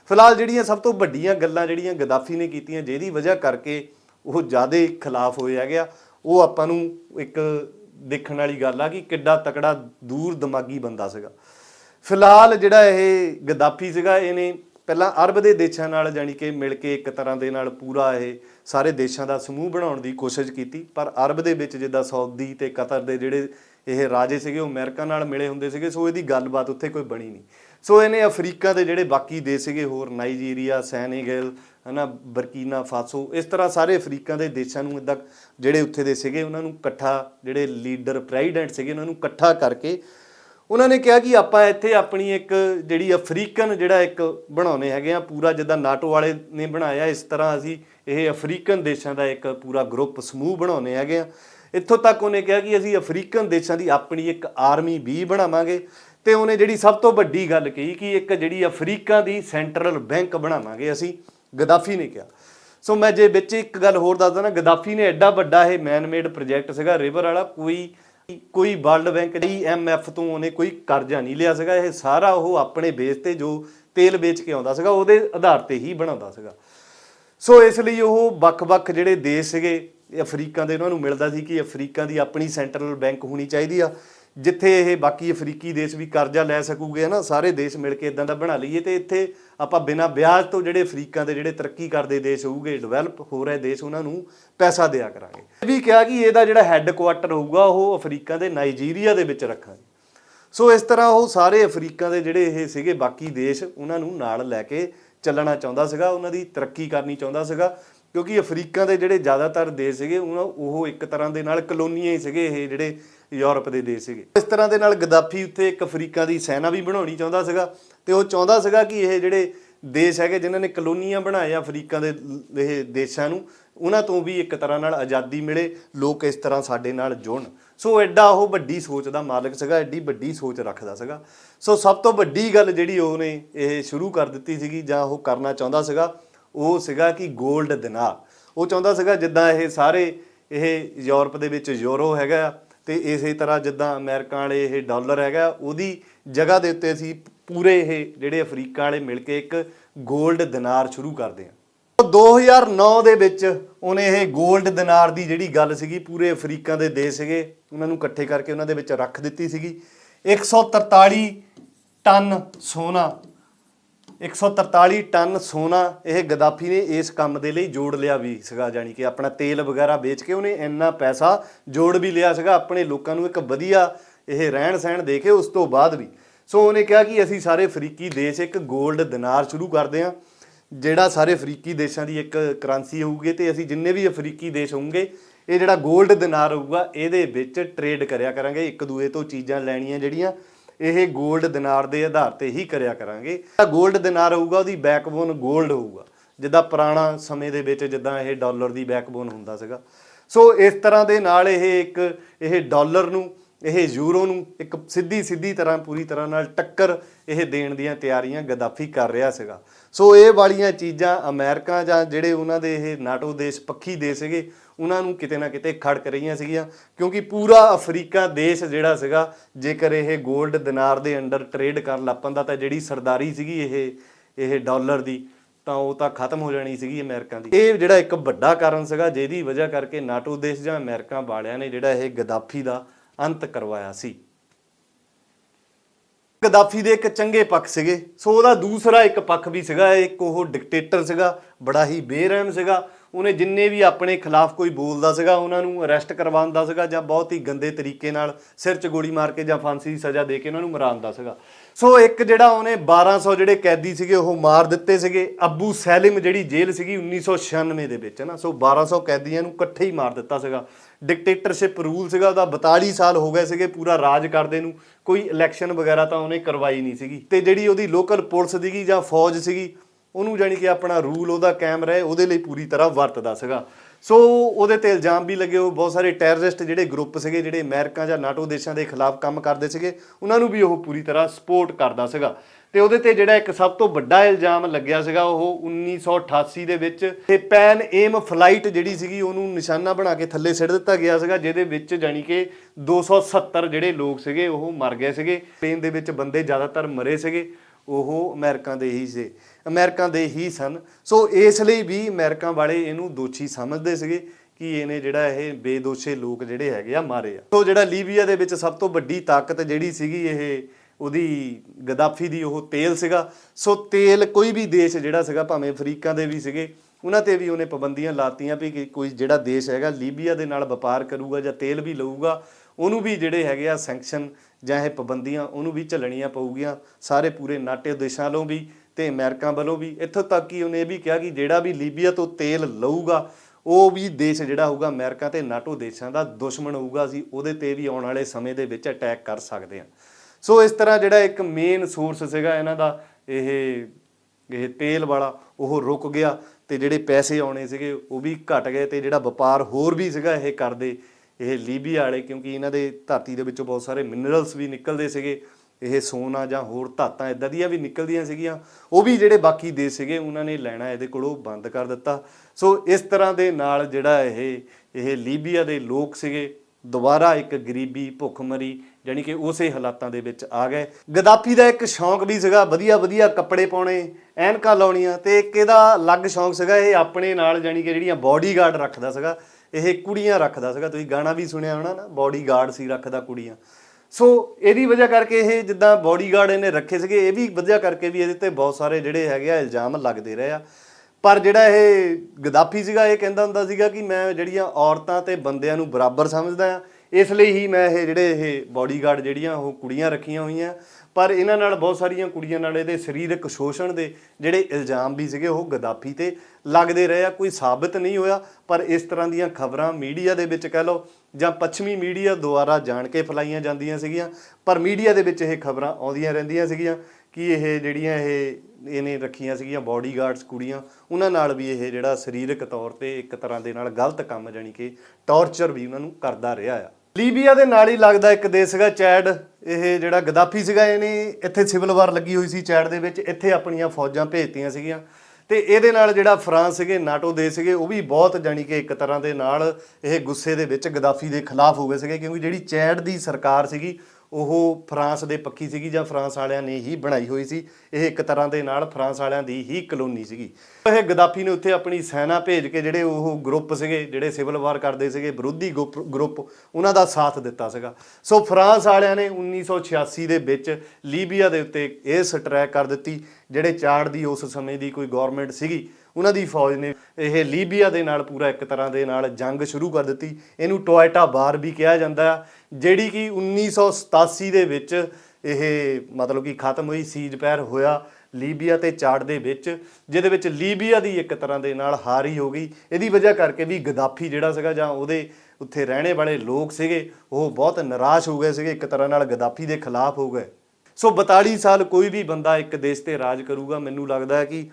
ਫਿਲਹਾਲ ਜਿਹੜੀਆਂ ਸਭ ਤੋਂ ਵੱਡੀਆਂ ਗੱਲਾਂ ਜਿਹੜੀਆਂ ਗਦਾਫੀ ਨੇ ਕੀਤੀਆਂ, ਜਿਹਦੀ ਵਜ੍ਹਾ ਕਰਕੇ ਉਹ ਜ਼ਿਆਦਾ ਖਿਲਾਫ ਹੋਇਆ ਗਿਆ ਉਹ ਆਪਾਂ ਨੂੰ ਇੱਕ ਦੇਖਣ ਵਾਲੀ ਗੱਲ ਆ ਕਿ ਕਿੱਡਾ ਤਕੜਾ ਦੂਰ ਦਿਮਾਗੀ ਬੰਦਾ ਸੀਗਾ। ਫਿਲਹਾਲ ਜਿਹੜਾ ਇਹ ਗਦਾਫੀ ਸੀਗਾ, ਇਹਨੇ ਪਹਿਲਾਂ ਅਰਬ ਦੇ ਦੇਸ਼ਾਂ ਨਾਲ ਜਾਣੀ ਕਿ ਮਿਲ ਕੇ ਇੱਕ ਤਰ੍ਹਾਂ ਦੇ ਨਾਲ ਪੂਰਾ ਇਹ ਸਾਰੇ ਦੇਸ਼ਾਂ ਦਾ ਸਮੂਹ ਬਣਾਉਣ ਦੀ ਕੋਸ਼ਿਸ਼ ਕੀਤੀ, ਪਰ ਅਰਬ ਦੇ ਵਿੱਚ ਜਿੱਦਾਂ ਸਾਊਦੀ ਤੇ ਕਤਰ ਦੇ ਜਿਹੜੇ ਇਹ ਰਾਜੇ ਸੀਗੇ, ਉਹ ਅਮਰੀਕਾ ਨਾਲ ਮਿਲੇ ਹੁੰਦੇ ਸੀਗੇ, ਸੋ ਇਹਦੀ ਗੱਲਬਾਤ ਉੱਥੇ ਕੋਈ ਬਣੀ ਨਹੀਂ। ਸੋ ਇਹਨੇ ਅਫਰੀਕਾ ਦੇ ਜਿਹੜੇ ਬਾਕੀ ਦੇਸ਼ ਸੀਗੇ, ਹੋਰ ਨਾਈਜੀਰੀਆ, ਸੈਨੇਗਲ ਹਨਾ, ਬਰਕੀਨਾ, ਫਾਸੋ, ਇਸ ਤਰ੍ਹਾਂ ਸਾਰੇ ਅਫਰੀਕਾ ਦੇ ਦੇਸ਼ਾਂ ਨੂੰ ਇਦਾਂ ਜਿਹੜੇ ਉੱਥੇ ਦੇ ਸੀਗੇ, ਉਹਨਾਂ ਨੂੰ ਇਕੱਠਾ, ਜਿਹੜੇ ਲੀਡਰ, ਪ੍ਰੈਜ਼ੀਡੈਂਟ ਸੀਗੇ, ਉਹਨਾਂ ਨੂੰ ਇਕੱਠਾ ਕਰਕੇ ਉਹਨਾਂ ਨੇ ਕਿਹਾ ਕਿ ਆਪਾਂ ਇੱਥੇ ਆਪਣੀ ਇੱਕ ਜਿਹੜੀ ਅਫਰੀਕਨ ਜਿਹੜਾ ਇੱਕ ਬਣਾਉਨੇ ਹੈਗੇ ਆ, ਪੂਰਾ ਜਿੱਦਾਂ ਨਾਟੋ ਵਾਲੇ ਨੇ ਬਣਾਇਆ, ਇਸ ਤਰ੍ਹਾਂ ਅਸੀਂ ਇਹ ਅਫਰੀਕਨ ਦੇਸ਼ਾਂ ਦਾ ਇੱਕ ਪੂਰਾ ਗਰੁੱਪ, ਸਮੂਹ ਬਣਾਉਨੇ ਹੈਗੇ ਆ। ਇੱਥੋਂ ਤੱਕ ਉਹਨੇ ਕਿਹਾ ਕਿ ਅਸੀਂ ਅਫਰੀਕਨ ਦੇਸ਼ਾਂ ਦੀ ਆਪਣੀ ਇੱਕ ਆਰਮੀ ਵੀ ਬਣਾਵਾਂਗੇ ਤੇ ਉਹਨੇ ਜਿਹੜੀ ਸਭ ਤੋਂ ਵੱਡੀ ਗੱਲ ਕਹੀ ਕਿ ਇੱਕ ਜਿਹੜੀ ਅਫਰੀਕਾ ਦੀ ਸੈਂਟਰਲ ਬੈਂਕ ਬਣਾਵਾਂਗੇ ਅਸੀਂ। ਗਦਾਫੀ ਨੇ ਕਿਹਾ। ਸੋ ਮੈਂ ਜੇ ਵਿੱਚ ਇੱਕ ਗੱਲ ਹੋਰ ਦੱਸਦਾ ਨਾ, ਗਦਾਫੀ ਨੇ ਐਡਾ ਵੱਡਾ ਇਹ ਮੈਨਮੇਡ ਪ੍ਰੋਜੈਕਟ ਸੀਗਾ ਰਿਵਰ ਵਾਲਾ, ਕੋਈ ਕੋਈ ਵਰਲਡ ਬੈਂਕ ਦੀ ਐਮਐਫ ਤੋਂ ਉਹਨੇ ਕੋਈ ਕਰਜ਼ਾ ਨਹੀਂ ਲਿਆ ਸੀਗਾ, ਇਹ ਸਾਰਾ ਉਹ ਆਪਣੇ ਬੇਸ ਤੇ ਜੋ ਤੇਲ ਵੇਚ ਕੇ ਆਉਂਦਾ ਸੀਗਾ, ਉਹਦੇ ਆਧਾਰ ਤੇ ਹੀ ਬਣਾਉਂਦਾ ਸੀਗਾ। ਸੋ ਇਸ ਲਈ ਉਹ ਵੱਖ-ਵੱਖ ਜਿਹੜੇ ਦੇਸ਼ ਸੀਗੇ ਅਫਰੀਕਾ ਦੇ ਉਹਨਾਂ ਨੂੰ ਮਿਲਦਾ ਸੀ ਕਿ ਅਫਰੀਕਾ ਦੀ ਆਪਣੀ ਸੈਂਟਰਲ ਬੈਂਕ ਹੋਣੀ ਚਾਹੀਦੀ ਆ। ਜਿੱਥੇ ਇਹ ਬਾਕੀ ਅਫਰੀਕੀ ਦੇਸ਼ ਵੀ ਕਰਜ਼ਾ ਲੈ ਸਕੂਗੇ, ਹਨਾ, ਸਾਰੇ ਦੇਸ਼ ਮਿਲ ਕੇ ਇਦਾਂ ਦਾ ਬਣਾ ਲਈਏ ਤੇ ਇੱਥੇ ਆਪਾਂ ਬਿਨਾਂ ਵਿਆਜ ਤੋਂ ਜਿਹੜੇ ਅਫਰੀਕਾ ਦੇ ਜਿਹੜੇ ਤਰੱਕੀ ਕਰਦੇ ਦੇਸ਼ ਹੋਊਗੇ ਡਿਵੈਲਪ ਹੋ ਰਹੇ ਦੇਸ਼, ਉਹਨਾਂ ਨੂੰ ਪੈਸਾ ਦਿਆ ਕਰਾਂਗੇ। ਇਹ ਵੀ ਕਿਹਾ ਕਿ ਇਹਦਾ ਜਿਹੜਾ ਹੈੱਡਕੁਆਟਰ ਹੋਊਗਾ, ਉਹ ਅਫਰੀਕਾ ਦੇ ਨਾਈਜੀਰੀਆ ਦੇ ਵਿੱਚ ਰੱਖਾਂਗੇ। ਸੋ ਇਸ ਤਰ੍ਹਾਂ ਉਹ ਸਾਰੇ ਅਫਰੀਕਾ ਦੇ ਜਿਹੜੇ ਇਹ ਸੀਗੇ ਬਾਕੀ ਦੇਸ਼, ਉਹਨਾਂ ਨੂੰ ਨਾਲ ਲੈ ਕੇ ਚੱਲਣਾ ਚਾਹੁੰਦਾ ਸੀਗਾ, ਉਹਨਾਂ ਦੀ ਤਰੱਕੀ ਕਰਨੀ ਚਾਹੁੰਦਾ ਸੀਗਾ, ਕਿਉਂਕਿ ਅਫਰੀਕਾ ਦੇ ਜਿਹੜੇ ਜ਼ਿਆਦਾਤਰ ਦੇਸ਼ ਸੀਗੇ ਉਹਨਾਂ ਉਹ ਇੱਕ ਤਰ੍ਹਾਂ ਦੇ ਨਾਲ ਕਲੋਨੀਆਂ ਹੀ ਸੀਗੇ, ਇਹ ਜਿਹੜੇ ਯੂਰਪ ਦੇ ਦੇਸ਼ ਸੀਗੇ। ਇਸ ਤਰ੍ਹਾਂ ਦੇ ਨਾਲ ਗਦਾਫੀ ਉੱਤੇ ਇੱਕ ਅਫਰੀਕਾ ਦੀ ਸੈਨਾ ਵੀ ਬਣਾਉਣੀ ਚਾਹੁੰਦਾ ਸੀਗਾ ਤੇ ਉਹ ਚਾਹੁੰਦਾ ਸੀਗਾ ਕਿ ਇਹ ਜਿਹੜੇ ਦੇਸ਼ ਹੈਗੇ ਜਿਨ੍ਹਾਂ ਨੇ ਕਲੋਨੀਆਂ ਬਣਾਇਆ ਅਫਰੀਕਾ ਦੇ ਇਹ ਦੇਸ਼ਾਂ ਨੂੰ, ਉਹਨਾਂ ਤੋਂ ਵੀ ਇੱਕ ਤਰ੍ਹਾਂ ਨਾਲ ਆਜ਼ਾਦੀ ਮਿਲੇ, ਲੋਕ ਇਸ ਤਰ੍ਹਾਂ ਸਾਡੇ ਨਾਲ ਜੁੜਨ। ਸੋ ਐਡਾ ਉਹ ਵੱਡੀ ਸੋਚ ਦਾ ਮਾਲਕ ਸੀਗਾ, ਐਡੀ ਵੱਡੀ ਸੋਚ ਰੱਖਦਾ ਸੀਗਾ। ਸੋ ਸਭ ਤੋਂ ਵੱਡੀ ਗੱਲ ਜਿਹੜੀ ਉਹਨੇ ਇਹ ਸ਼ੁਰੂ ਕਰ ਦਿੱਤੀ ਸੀਗੀ ਜਾਂ ਉਹ ਕਰਨਾ ਚਾਹੁੰਦਾ ਸੀਗਾ, ਉਹ ਸੀਗਾ ਕਿ 골ਡ ਦਿਨਾਰ। ਉਹ ਚਾਹੁੰਦਾ ਸੀਗਾ ਜਿੱਦਾਂ ਇਹ ਸਾਰੇ, ਇਹ ਯੂਰਪ ਦੇ ਵਿੱਚ ਯੂਰੋ ਹੈਗਾ ਤੇ ਇਸੇ ਤਰ੍ਹਾਂ ਜਿੱਦਾਂ ਅਮਰੀਕਾ ਵਾਲੇ ਇਹ ਡਾਲਰ ਹੈਗਾ, ਉਹਦੀ ਜਗ੍ਹਾ ਦੇ ਉੱਤੇ ਅਸੀਂ ਪੂਰੇ ਇਹ ਜਿਹੜੇ ਅਫਰੀਕਾ ਵਾਲੇ ਮਿਲ ਕੇ ਇੱਕ 골ਡ ਦਿਨਾਰ ਸ਼ੁਰੂ ਕਰਦੇ ਹਾਂ। ਉਹ 2009 ਦੇ ਵਿੱਚ ਉਹਨੇ ਇਹ 골ਡ ਦਿਨਾਰ ਦੀ ਜਿਹੜੀ ਗੱਲ ਸੀਗੀ, ਪੂਰੇ ਅਫਰੀਕਾ ਦੇ ਦੇਸ਼ ਸੀਗੇ, ਉਹਨਾਂ ਨੂੰ ਇਕੱਠੇ ਕਰਕੇ ਉਹਨਾਂ ਦੇ ਵਿੱਚ ਰੱਖ ਦਿੱਤੀ ਸੀਗੀ। 143 ਟਨ ਸੋਨਾ 143 ਟਨ ਸੋਨਾ ਇਹ ਗਦਾਫੀ ਨੇ ਇਸ ਕੰਮ ਦੇ ਲਈ ਜੋੜ ਲਿਆ ਵੀ ਸੀਗਾ ਜਾਨੀ ਕਿ ਆਪਣਾ ਤੇਲ ਵਗੈਰਾ ਵੇਚ ਕੇ ਉਹਨੇ ਇੰਨਾ ਪੈਸਾ ਜੋੜ ਵੀ ਲਿਆ ਸੀਗਾ, ਆਪਣੇ ਲੋਕਾਂ ਨੂੰ ਇੱਕ ਵਧੀਆ ਇਹ ਰਹਿਣ ਸਹਿਣ ਦੇ ਕੇ ਉਸ ਤੋਂ ਬਾਅਦ ਵੀ। ਸੋ ਉਹਨੇ ਕਿਹਾ ਕਿ ਅਸੀਂ ਸਾਰੇ ਅਫਰੀਕੀ ਦੇਸ਼ ਇੱਕ 골ਡ ਦਿਨਾਰ ਸ਼ੁਰੂ ਕਰਦੇ ਹਾਂ, ਜਿਹੜਾ ਸਾਰੇ ਅਫਰੀਕੀ ਦੇਸ਼ਾਂ ਦੀ ਇੱਕ ਕਰੰਸੀ ਹੋਊਗੀ ਤੇ ਅਸੀਂ ਜਿੰਨੇ ਵੀ ਅਫਰੀਕੀ ਦੇਸ਼ ਹੋਣਗੇ ਇਹ ਜਿਹੜਾ 골ਡ ਦਿਨਾਰ ਹੋਊਗਾ, ਇਹਦੇ ਵਿੱਚ ਟ੍ਰੇਡ ਕਰਿਆ ਕਰਾਂਗੇ ਇੱਕ ਦੂਏ ਤੋਂ ਚੀਜ਼ਾਂ ਲੈਣੀਆਂ ਜਿਹੜੀਆਂ ਇਹ ਗੋਲਡ ਦਿਨਾਰ ਦੇ ਆਧਾਰ ਤੇ ਹੀ ਕਰਿਆ ਕਰਾਂਗੇ। ਜਿਹੜਾ ਗੋਲਡ ਦਿਨਾਰ ਹੋਊਗਾ, ਉਹਦੀ ਬੈਕਬੋਨ ਗੋਲਡ ਹੋਊਗਾ। ਜਿੱਦਾਂ ਪੁਰਾਣਾ ਸਮੇਂ ਦੇ ਵਿੱਚ ਜਿੱਦਾਂ ਇਹ ਡਾਲਰ ਦੀ ਬੈਕਬੋਨ ਹੁੰਦਾ ਸੀਗਾ। ਸੋ ਇਸ ਤਰ੍ਹਾਂ ਦੇ ਨਾਲ ਇਹ ਇੱਕ, ਇਹ ਡਾਲਰ ਨੂੰ, ਇਹ ਯੂਰੋ ਨੂੰ ਇੱਕ ਸਿੱਧੀ ਸਿੱਧੀ ਤਰ੍ਹਾਂ, ਪੂਰੀ ਤਰ੍ਹਾਂ ਨਾਲ ਟੱਕਰ ਇਹ ਦੇਣ ਦੀਆਂ ਤਿਆਰੀਆਂ, ਗਦਾਫੀ ਕਰ ਰਿਹਾ ਸੀਗਾ। ਸੋ ਇਹ ਵਾਲੀਆਂ ਚੀਜ਼ਾਂ ਅਮਰੀਕਾ ਜਾਂ ਜਿਹੜੇ ਉਹਨਾਂ ਦੇ ਇਹ ਨਾਟੋ ਦੇਸ਼ ਪੱਖੀ ਦੇ ਸੀਗੇ ਉਹਨਾਂ ਨੂੰ ਕਿਤੇ ਨਾ ਕਿਤੇ ਖੜਕ ਰਹੀਆਂ ਸੀਗੀਆਂ, ਕਿਉਂਕਿ ਪੂਰਾ ਅਫਰੀਕਾ ਦੇਸ਼ ਜਿਹੜਾ ਸੀਗਾ, ਜੇਕਰ ਇਹ 골ਡ ਦਿਨਾਰ ਦੇ ਅੰਡਰ ਟ੍ਰੇਡ ਕਰਨ ਲੱਪੰਦਾ ਤਾਂ ਜਿਹੜੀ ਸਰਦਾਰੀ ਸੀਗੀ ਇਹ ਇਹ ਡਾਲਰ ਦੀ, ਤਾਂ ਉਹ ਤਾਂ ਖਤਮ ਹੋ ਜਾਣੀ ਸੀਗੀ ਅਮਰੀਕਾ ਦੀ। ਇਹ ਜਿਹੜਾ ਇੱਕ ਵੱਡਾ ਕਾਰਨ ਸੀਗਾ, ਜਿਹਦੀ ਵਜ੍ਹਾ ਕਰਕੇ ਨਾਟੋ ਦੇਸ਼ ਜਾਂ ਅਮਰੀਕਾ ਵਾਲਿਆਂ ਨੇ ਜਿਹੜਾ ਇਹ ਗਦਾਫੀ ਦਾ ਅੰਤ ਕਰਵਾਇਆ ਸੀ। ਗਦਾਫੀ ਦੇ ਇੱਕ ਚੰਗੇ ਪੱਖ ਸੀਗੇ, ਸੋ ਉਹਦਾ ਦੂਸਰਾ ਇੱਕ ਪੱਖ ਵੀ ਸੀਗਾ, ਇੱਕ ਉਹ ਡਿਕਟੇਟਰ ਸੀਗਾ, ਬੜਾ ਹੀ ਬੇਰਹਿਮ ਸੀਗਾ ਉਹਨੇ ਜਿੰਨੇ ਵੀ ਆਪਣੇ ਖਿਲਾਫ ਕੋਈ ਬੋਲਦਾ ਸੀਗਾ, ਉਹਨਾਂ ਨੂੰ ਅਰੈਸਟ ਕਰਵਾਉਂਦਾ ਸੀਗਾ ਜਾਂ ਬਹੁਤ ਹੀ ਗੰਦੇ ਤਰੀਕੇ ਨਾਲ ਸਿਰ 'ਚ ਗੋਲੀ ਮਾਰ ਕੇ ਜਾਂ ਫਾਂਸੀ ਦੀ ਸਜ਼ਾ ਦੇ ਕੇ ਉਹਨਾਂ ਨੂੰ ਮਰਾਉਂਦਾ ਸੀਗਾ। ਸੋ ਇੱਕ ਜਿਹੜਾ ਉਹਨੇ 1200 ਜਿਹੜੇ ਕੈਦੀ ਸੀਗੇ, ਉਹ ਮਾਰ ਦਿੱਤੇ ਸੀਗੇ। ਅਬੂ ਸੈਲਿਮ ਜਿਹੜੀ ਜੇਲ੍ਹ ਸੀਗੀ 1996 ਦੇ ਵਿੱਚ ਹੈ ਨਾ, ਸੋ 1200 ਕੈਦੀਆਂ ਨੂੰ ਇਕੱਠੇ ਹੀ ਮਾਰ ਦਿੱਤਾ ਸੀਗਾ। ਡਿਕਟੇਟਰਸ਼ਿਪ ਰੂਲ ਸੀਗਾ, ਉਹਦਾ 42 ਸਾਲ ਹੋ ਗਏ ਸੀਗੇ ਪੂਰਾ ਰਾਜ ਕਰਦੇ ਨੂੰ। ਕੋਈ ਇਲੈਕਸ਼ਨ ਵਗੈਰਾ ਤਾਂ ਉਹਨੇ ਕਰਵਾਈ ਨਹੀਂ ਸੀਗੀ। ਤੇ ਜਿਹੜੀ ਉਹਦੀ ਲੋਕਲ ਪੁਲਿਸ ਸੀਗੀ ਜਾਂ ਫੌਜ ਸੀਗੀ ਉਹਨੂੰ ਜਾਣੀ ਕਿ ਆਪਣਾ ਰੂਲ, ਉਹਦਾ ਕਾਇਮ ਰਹੇ ਉਹਦੇ ਲਈ ਪੂਰੀ ਤਰ੍ਹਾਂ ਵਰਤਦਾ ਸੀਗਾ। ਸੋ ਉਹਦੇ ਤੇ ਇਲਜ਼ਾਮ ਵੀ ਲੱਗੇ, ਉਹ ਬਹੁਤ ਸਾਰੇ ਟੈਰਰਿਸਟ ਜਿਹੜੇ ਗਰੁੱਪ ਸੀਗੇ, ਜਿਹੜੇ ਅਮਰੀਕਾ ਜਾਂ ਨਾਟੋ ਦੇਸ਼ਾਂ ਦੇ ਖਿਲਾਫ ਕੰਮ ਕਰਦੇ ਸੀਗੇ, ਉਹਨਾਂ ਨੂੰ ਵੀ ਉਹ ਪੂਰੀ ਤਰ੍ਹਾਂ ਸਪੋਰਟ ਕਰਦਾ ਸੀਗਾ। ਤੇ ਉਹਦੇ ਤੇ ਜਿਹੜਾ ਇੱਕ ਸਭ ਤੋਂ ਵੱਡਾ ਇਲਜ਼ਾਮ ਲੱਗਿਆ ਸੀਗਾ, ਉਹ 1988 ਦੇ ਵਿੱਚ ਤੇ ਪੈਨ ਏਮ ਫਲਾਈਟ ਜਿਹੜੀ ਸੀਗੀ, ਉਹਨੂੰ ਨਿਸ਼ਾਨਾ ਬਣਾ ਕੇ ਥੱਲੇ ਸਿੱਟ ਦਿੱਤਾ ਗਿਆ ਸੀਗਾ, ਜਿਹਦੇ ਵਿੱਚ ਜਾਣੀ ਕਿ 270 ਜਿਹੜੇ ਲੋਕ ਸੀਗੇ, ਉਹ ਮਰ ਗਏ ਸੀਗੇ। ਪਲੇਨ ਦੇ ਵਿੱਚ ਬੰਦੇ ਜ਼ਿਆਦਾਤਰ ਮਰੇ ਸੀਗੇ, ਉਹ ਅਮਰੀਕਾ ਦੇ ਹੀ ਸੀ। ਅਮਰੀਕਾ ਦੇ ਹੀ ਸਨ। ਸੋ ਇਸ ਲਈ ਵੀ ਅਮਰੀਕਾ ਵਾਲੇ ਇਹਨੂੰ ਦੋਸ਼ੀ ਸਮਝਦੇ ਸੀਗੇ ਕਿ ਇਹਨੇ ਜਿਹੜਾ ਇਹ ਬੇਦੋਸ਼ੇ ਲੋਕ ਜਿਹੜੇ ਹੈਗੇ ਆ ਮਾਰੇ ਆ। ਸੋ ਜਿਹੜਾ ਲੀਬੀਆ ਦੇ ਵਿੱਚ ਸਭ ਤੋਂ ਵੱਡੀ ਤਾਕਤ ਜਿਹੜੀ ਸੀਗੀ ਇਹ ਉਹਦੀ ਗਦਾਫੀ ਦੀ ਉਹ ਤੇਲ ਸੀਗਾ। ਸੋ ਤੇਲ ਕੋਈ ਵੀ ਦੇਸ਼ ਜਿਹੜਾ ਸੀਗਾ, ਭਾਵੇਂ ਅਫਰੀਕਾ ਦੇ ਵੀ ਸੀਗੇ, ਉਹਨਾਂ ਤੇ ਵੀ ਉਹਨੇ ਪਾਬੰਦੀਆਂ ਲਾਤੀਆਂ ਵੀ ਕਿ ਕੋਈ ਜਿਹੜਾ ਦੇਸ਼ ਹੈਗਾ ਲੀਬੀਆ ਦੇ ਨਾਲ ਵਪਾਰ ਕਰੂਗਾ ਜਾਂ ਤੇਲ ਵੀ ਲਊਗਾ, ਉਹਨੂੰ ਵੀ ਜਿਹੜੇ ਹੈਗੇ ਆ ਸੈਂਕਸ਼ਨ ਜਾਂ ਇਹ ਪਾਬੰਦੀਆਂ ਉਹਨੂੰ ਵੀ ਝੱਲਣੀਆਂ ਪਊਗੀਆਂ। ਸਾਰੇ ਪੂਰੇ ਨਾਟੇ ਦੇਸ਼ਾਂ ਵੱਲੋਂ ਵੀ ਤੇ ਅਮਰੀਕਾ ਵੱਲੋਂ ਵੀ, ਇੱਥੋਂ ਤੱਕ ਕਿ ਉਹਨੇ ਇਹ ਵੀ ਕਿਹਾ ਕਿ ਜਿਹੜਾ ਵੀ ਲੀਬੀਆ ਤੋਂ ਤੇਲ ਲਊਗਾ, ਉਹ ਵੀ ਦੇਸ਼ ਜਿਹੜਾ ਹੋਊਗਾ ਅਮਰੀਕਾ ਤੇ ਨਾਟੋ ਦੇਸ਼ਾਂ ਦਾ ਦੁਸ਼ਮਣ ਹੋਊਗਾ, ਅਸੀਂ ਉਹਦੇ ਤੇ ਵੀ ਆਉਣ ਵਾਲੇ ਸਮੇਂ ਦੇ ਵਿੱਚ ਅਟੈਕ ਕਰ ਸਕਦੇ ਹਾਂ। ਸੋ ਇਸ ਤਰ੍ਹਾਂ ਜਿਹੜਾ ਇੱਕ ਮੇਨ ਸੋਰਸ ਸੀਗਾ ਇਹਨਾਂ ਦਾ, ਇਹ ਇਹ ਤੇਲ ਵਾਲਾ, ਉਹ ਰੁਕ ਗਿਆ ਤੇ ਜਿਹੜੇ ਪੈਸੇ ਆਉਣੇ ਸੀਗੇ, ਉਹ ਵੀ ਘਟ ਗਏ ਤੇ ਜਿਹੜਾ ਵਪਾਰ ਹੋਰ ਵੀ ਸੀਗਾ ਇਹ ਕਰਦੇ, ਇਹ ਲੀਬੀਆ ਵਾਲੇ, ਕਿਉਂਕਿ ਇਹਨਾਂ ਦੇ ਧਰਤੀ ਦੇ ਵਿੱਚੋਂ ਬਹੁਤ ਸਾਰੇ ਮਿਨਰਲਸ ਵੀ ਨਿਕਲਦੇ ਸੀਗੇ। ਇਹ ਸੋਨਾ ਜਾਂ ਹੋਰ ਧਾਤਾਂ ਇਦਾਂ ਦੀਆਂ ਵੀ ਨਿਕਲਦੀਆਂ ਸੀਗੀਆਂ, ਉਹ ਵੀ ਜਿਹੜੇ ਬਾਕੀ ਦੇਸ਼ ਸੀਗੇ, ਉਹਨਾਂ ਨੇ ਲੈਣਾ ਇਹਦੇ ਕੋਲੋਂ ਬੰਦ ਕਰ ਦਿੱਤਾ। ਸੋ ਇਸ ਤਰ੍ਹਾਂ ਦੇ ਨਾਲ ਜਿਹੜਾ ਇਹ ਇਹ ਲੀਬੀਆ ਦੇ ਲੋਕ ਸੀਗੇ, ਦੁਬਾਰਾ ਇੱਕ ਗਰੀਬੀ ਭੁੱਖਮਰੀ ਜਾਣੀ ਕਿ ਉਸੇ ਹਾਲਾਤਾਂ ਦੇ ਵਿੱਚ ਆ ਗਏ। ਗਦਾਫੀ ਦਾ ਇੱਕ ਸ਼ੌਂਕ ਵੀ ਸੀਗਾ, ਵਧੀਆ ਵਧੀਆ ਕੱਪੜੇ ਪਾਉਣੇ, ਐਨਕਾਂ ਲਾਉਣੀਆਂ ਤੇ ਇੱਕ ਇਹਦਾ ਅਲੱਗ ਸ਼ੌਂਕ ਸੀਗਾ, ਇਹ ਆਪਣੇ ਨਾਲ ਜਾਣੀ ਕਿ ਜਿਹੜੀਆਂ ਬਾਡੀਗਾਰਡ ਰੱਖਦਾ ਸੀਗਾ, ਇਹ ਕੁੜੀਆਂ ਰੱਖਦਾ ਸੀਗਾ। ਤੁਸੀਂ ਗਾਣਾ ਵੀ ਸੁਣਿਆ ਹੋਣਾ ਨਾ ਬਾਡੀਗਾਰਡ ਸੀ ਰੱਖਦਾ ਕੁੜੀਆਂ। ਸੋ ਇਹਦੀ ਵਜ੍ਹਾ ਕਰਕੇ ਇਹ ਜਿੱਦਾਂ ਬੋਡੀਗਾਰਡ ਇਹਨੇ ਰੱਖੇ ਸੀਗੇ, ਇਹ ਵੀ ਵਜ੍ਹਾ ਕਰਕੇ ਵੀ ਇਹਦੇ ਤੇ ਬਹੁਤ ਸਾਰੇ ਜਿਹੜੇ ਹੈਗੇ ਆ ਇਲਜ਼ਾਮ ਲੱਗਦੇ ਰਹੇ ਆ। ਪਰ ਜਿਹੜਾ ਇਹ ਗਦਾਫੀ ਸੀਗਾ, ਇਹ ਕਹਿੰਦਾ ਹੁੰਦਾ ਸੀਗਾ ਕਿ ਮੈਂ ਜਿਹੜੀਆਂ ਔਰਤਾਂ ਤੇ ਬੰਦਿਆਂ ਨੂੰ ਬਰਾਬਰ ਸਮਝਦਾ ਆ, ਇਸ ਲਈ ਹੀ ਮੈਂ ਇਹ ਜਿਹੜੇ ਇਹ ਬੋਡੀਗਾਰਡ ਜਿਹੜੀਆਂ ਉਹ ਕੁੜੀਆਂ ਰੱਖੀਆਂ ਹੋਈਆਂ। ਪਰ ਇਹਨਾਂ ਨਾਲ ਬਹੁਤ ਸਾਰੀਆਂ ਕੁੜੀਆਂ ਨਾਲ ਇਹਦੇ ਸਰੀਰਕ ਸ਼ੋਸ਼ਣ ਦੇ ਜਿਹੜੇ ਇਲਜ਼ਾਮ ਵੀ ਸੀਗੇ, ਉਹ ਗਦਾਫੀ ਤੇ ਲੱਗਦੇ ਰਹੇ ਆ। ਕੋਈ ਸਾਬਤ ਨਹੀਂ ਹੋਇਆ, ਪਰ ਇਸ ਤਰ੍ਹਾਂ ਦੀਆਂ ਖਬਰਾਂ ਮੀਡੀਆ ਦੇ ਵਿੱਚ ਕਹਿ ਲਓ ਜਾਂ ਪੱਛਮੀ ਮੀਡੀਆ ਦੁਆਰਾ ਜਾਣ ਕੇ ਫਲਾਈਆਂ ਜਾਂਦੀਆਂ ਸੀਗੀਆਂ, ਪਰ ਮੀਡੀਆ ਦੇ ਵਿੱਚ ਇਹ ਖਬਰਾਂ ਆਉਂਦੀਆਂ ਰਹਿੰਦੀਆਂ ਸੀਗੀਆਂ ਕਿ ਇਹ ਜਿਹੜੀਆਂ ਇਹ, ਇਹਨੇ ਰੱਖੀਆਂ ਸੀਗੀਆਂ ਬਾਡੀਗਾਰਡਸ ਕੁੜੀਆਂ, ਉਹਨਾਂ ਨਾਲ ਵੀ ਇਹ ਜਿਹੜਾ ਸਰੀਰਕ ਤੌਰ ਤੇ ਇੱਕ ਤਰ੍ਹਾਂ ਦੇ ਨਾਲ ਗਲਤ ਕੰਮ ਜਾਣੀ ਕਿ ਟੌਰਚਰ ਵੀ ਉਹਨਾਂ ਨੂੰ ਕਰਦਾ ਰਿਹਾ ਆ। ਲੀਬੀਆ ਦੇ ਨਾਲ ਹੀ ਲੱਗਦਾ ਇੱਕ ਦੇਸ਼ ਸੀਗਾ ਚੈਡ, ਇਹ ਜਿਹੜਾ ਗਦਾਫੀ ਸੀਗਾ, ਇਹਨੇ ਇੱਥੇ ਸਿਵਲ ਵਾਰ ਲੱਗੀ ਹੋਈ ਸੀ ਚੈਡ ਦੇ ਵਿੱਚ, ਇੱਥੇ ਆਪਣੀਆਂ ਫੌਜਾਂ ਭੇਜਤੀਆਂ ਸੀਗੀਆਂ। ਤੇ ਇਹਦੇ ਨਾਲ ਜਿਹੜਾ ਫਰਾਂਸ ਸੀਗੇ, ਨਾਟੋ ਦੇ ਸੀਗੇ, ਉਹ ਵੀ ਬਹੁਤ ਜਾਣੀ ਕਿ ਇੱਕ ਤਰ੍ਹਾਂ ਦੇ ਨਾਲ ਇਹ ਗੁੱਸੇ ਦੇ ਵਿੱਚ ਗਦਾਫੀ ਦੇ ਖਿਲਾਫ ਹੋ ਗਏ ਸੀਗੇ, ਕਿਉਂਕਿ ਜਿਹੜੀ ਚੈਡ ਦੀ ਸਰਕਾਰ ਸੀਗੀ ਉਹ ਫਰਾਂਸ ਦੇ ਪੱਖੀ ਸੀਗੀ ਜਾਂ ਫਰਾਂਸ ਵਾਲਿਆਂ ਨੇ ਹੀ ਬਣਾਈ ਹੋਈ ਸੀ। ਇਹ ਇੱਕ ਤਰ੍ਹਾਂ ਦੇ ਨਾਲ ਫਰਾਂਸ ਵਾਲਿਆਂ ਦੀ ਹੀ ਕਲੋਨੀ ਸੀਗੀ। ਇਹ ਗਦਾਫੀ ਨੇ ਉੱਥੇ ਆਪਣੀ ਸੈਨਾ ਭੇਜ ਕੇ ਜਿਹੜੇ ਉਹ ਗਰੁੱਪ ਸੀਗੇ, ਜਿਹੜੇ ਸਿਵਲ ਵਾਰ ਕਰਦੇ ਸੀਗੇ, ਵਿਰੋਧੀ ਗੁੱਪ- ਗਰੁੱਪ, ਉਹਨਾਂ ਦਾ ਸਾਥ ਦਿੱਤਾ ਸੀਗਾ। ਸੋ ਫਰਾਂਸ ਵਾਲਿਆਂ ਨੇ 1986 ਦੇ ਵਿੱਚ ਲੀਬੀਆ ਦੇ ਉੱਤੇ ਇਹ ਸਟ੍ਰੈਕ ਕਰ ਦਿੱਤੀ, ਜਿਹੜੇ ਚਾੜ ਦੀ ਉਸ ਸਮੇਂ ਦੀ ਕੋਈ ਗਵਰਨਮੈਂਟ ਸੀਗੀ। ਉਹਨਾਂ ਦੀ ਫੌਜ ਨੇ ਇਹ ਲੀਬੀਆ ਦੇ ਨਾਲ ਪੂਰਾ ਇੱਕ ਤਰ੍ਹਾਂ ਦੇ ਨਾਲ ਜੰਗ ਸ਼ੁਰੂ ਕਰ ਦਿੱਤੀ। ਇਹਨੂੰ ਟੋਇਟਾ ਬਾਰ ਵੀ ਕਿਹਾ ਜਾਂਦਾ ਆ ਜਿਹੜੀ ਕਿ 1987 ਦੇ ਵਿੱਚ ਇਹ ਮਤਲਬ ਕਿ ਖਤਮ ਹੋਈ, ਸੀਜ ਪੈਰ ਹੋਇਆ ਲੀਬੀਆ ਤੇ ਚਾੜ ਦੇ ਵਿੱਚ, ਜਿਹਦੇ ਵਿੱਚ ਲੀਬੀਆ ਦੀ ਇੱਕ ਤਰ੍ਹਾਂ ਦੇ ਨਾਲ ਹਾਰ ਹੀ ਹੋ ਗਈ। ਇਹਦੀ ਵਜ੍ਹਾ ਕਰਕੇ ਵੀ ਗਦਾਫੀ ਜਿਹੜਾ ਸੀਗਾ ਜਾਂ ਉਹਦੇ ਉੱਥੇ ਰਹਿਣੇ ਵਾਲੇ ਲੋਕ ਸੀਗੇ, ਉਹ ਬਹੁਤ ਨਿਰਾਸ਼ ਹੋ ਗਏ ਸੀਗੇ, ਇੱਕ ਤਰ੍ਹਾਂ ਨਾਲ ਗਦਾਫੀ ਦੇ ਖਿਲਾਫ ਹੋ ਗਏ। ਸੋ 42 ਸਾਲ ਕੋਈ ਵੀ ਬੰਦਾ ਇੱਕ ਦੇਸ਼ ਤੇ ਰਾਜ ਕਰੂਗਾ, ਮੈਨੂੰ ਲੱਗਦਾ ਹੈ ਕਿ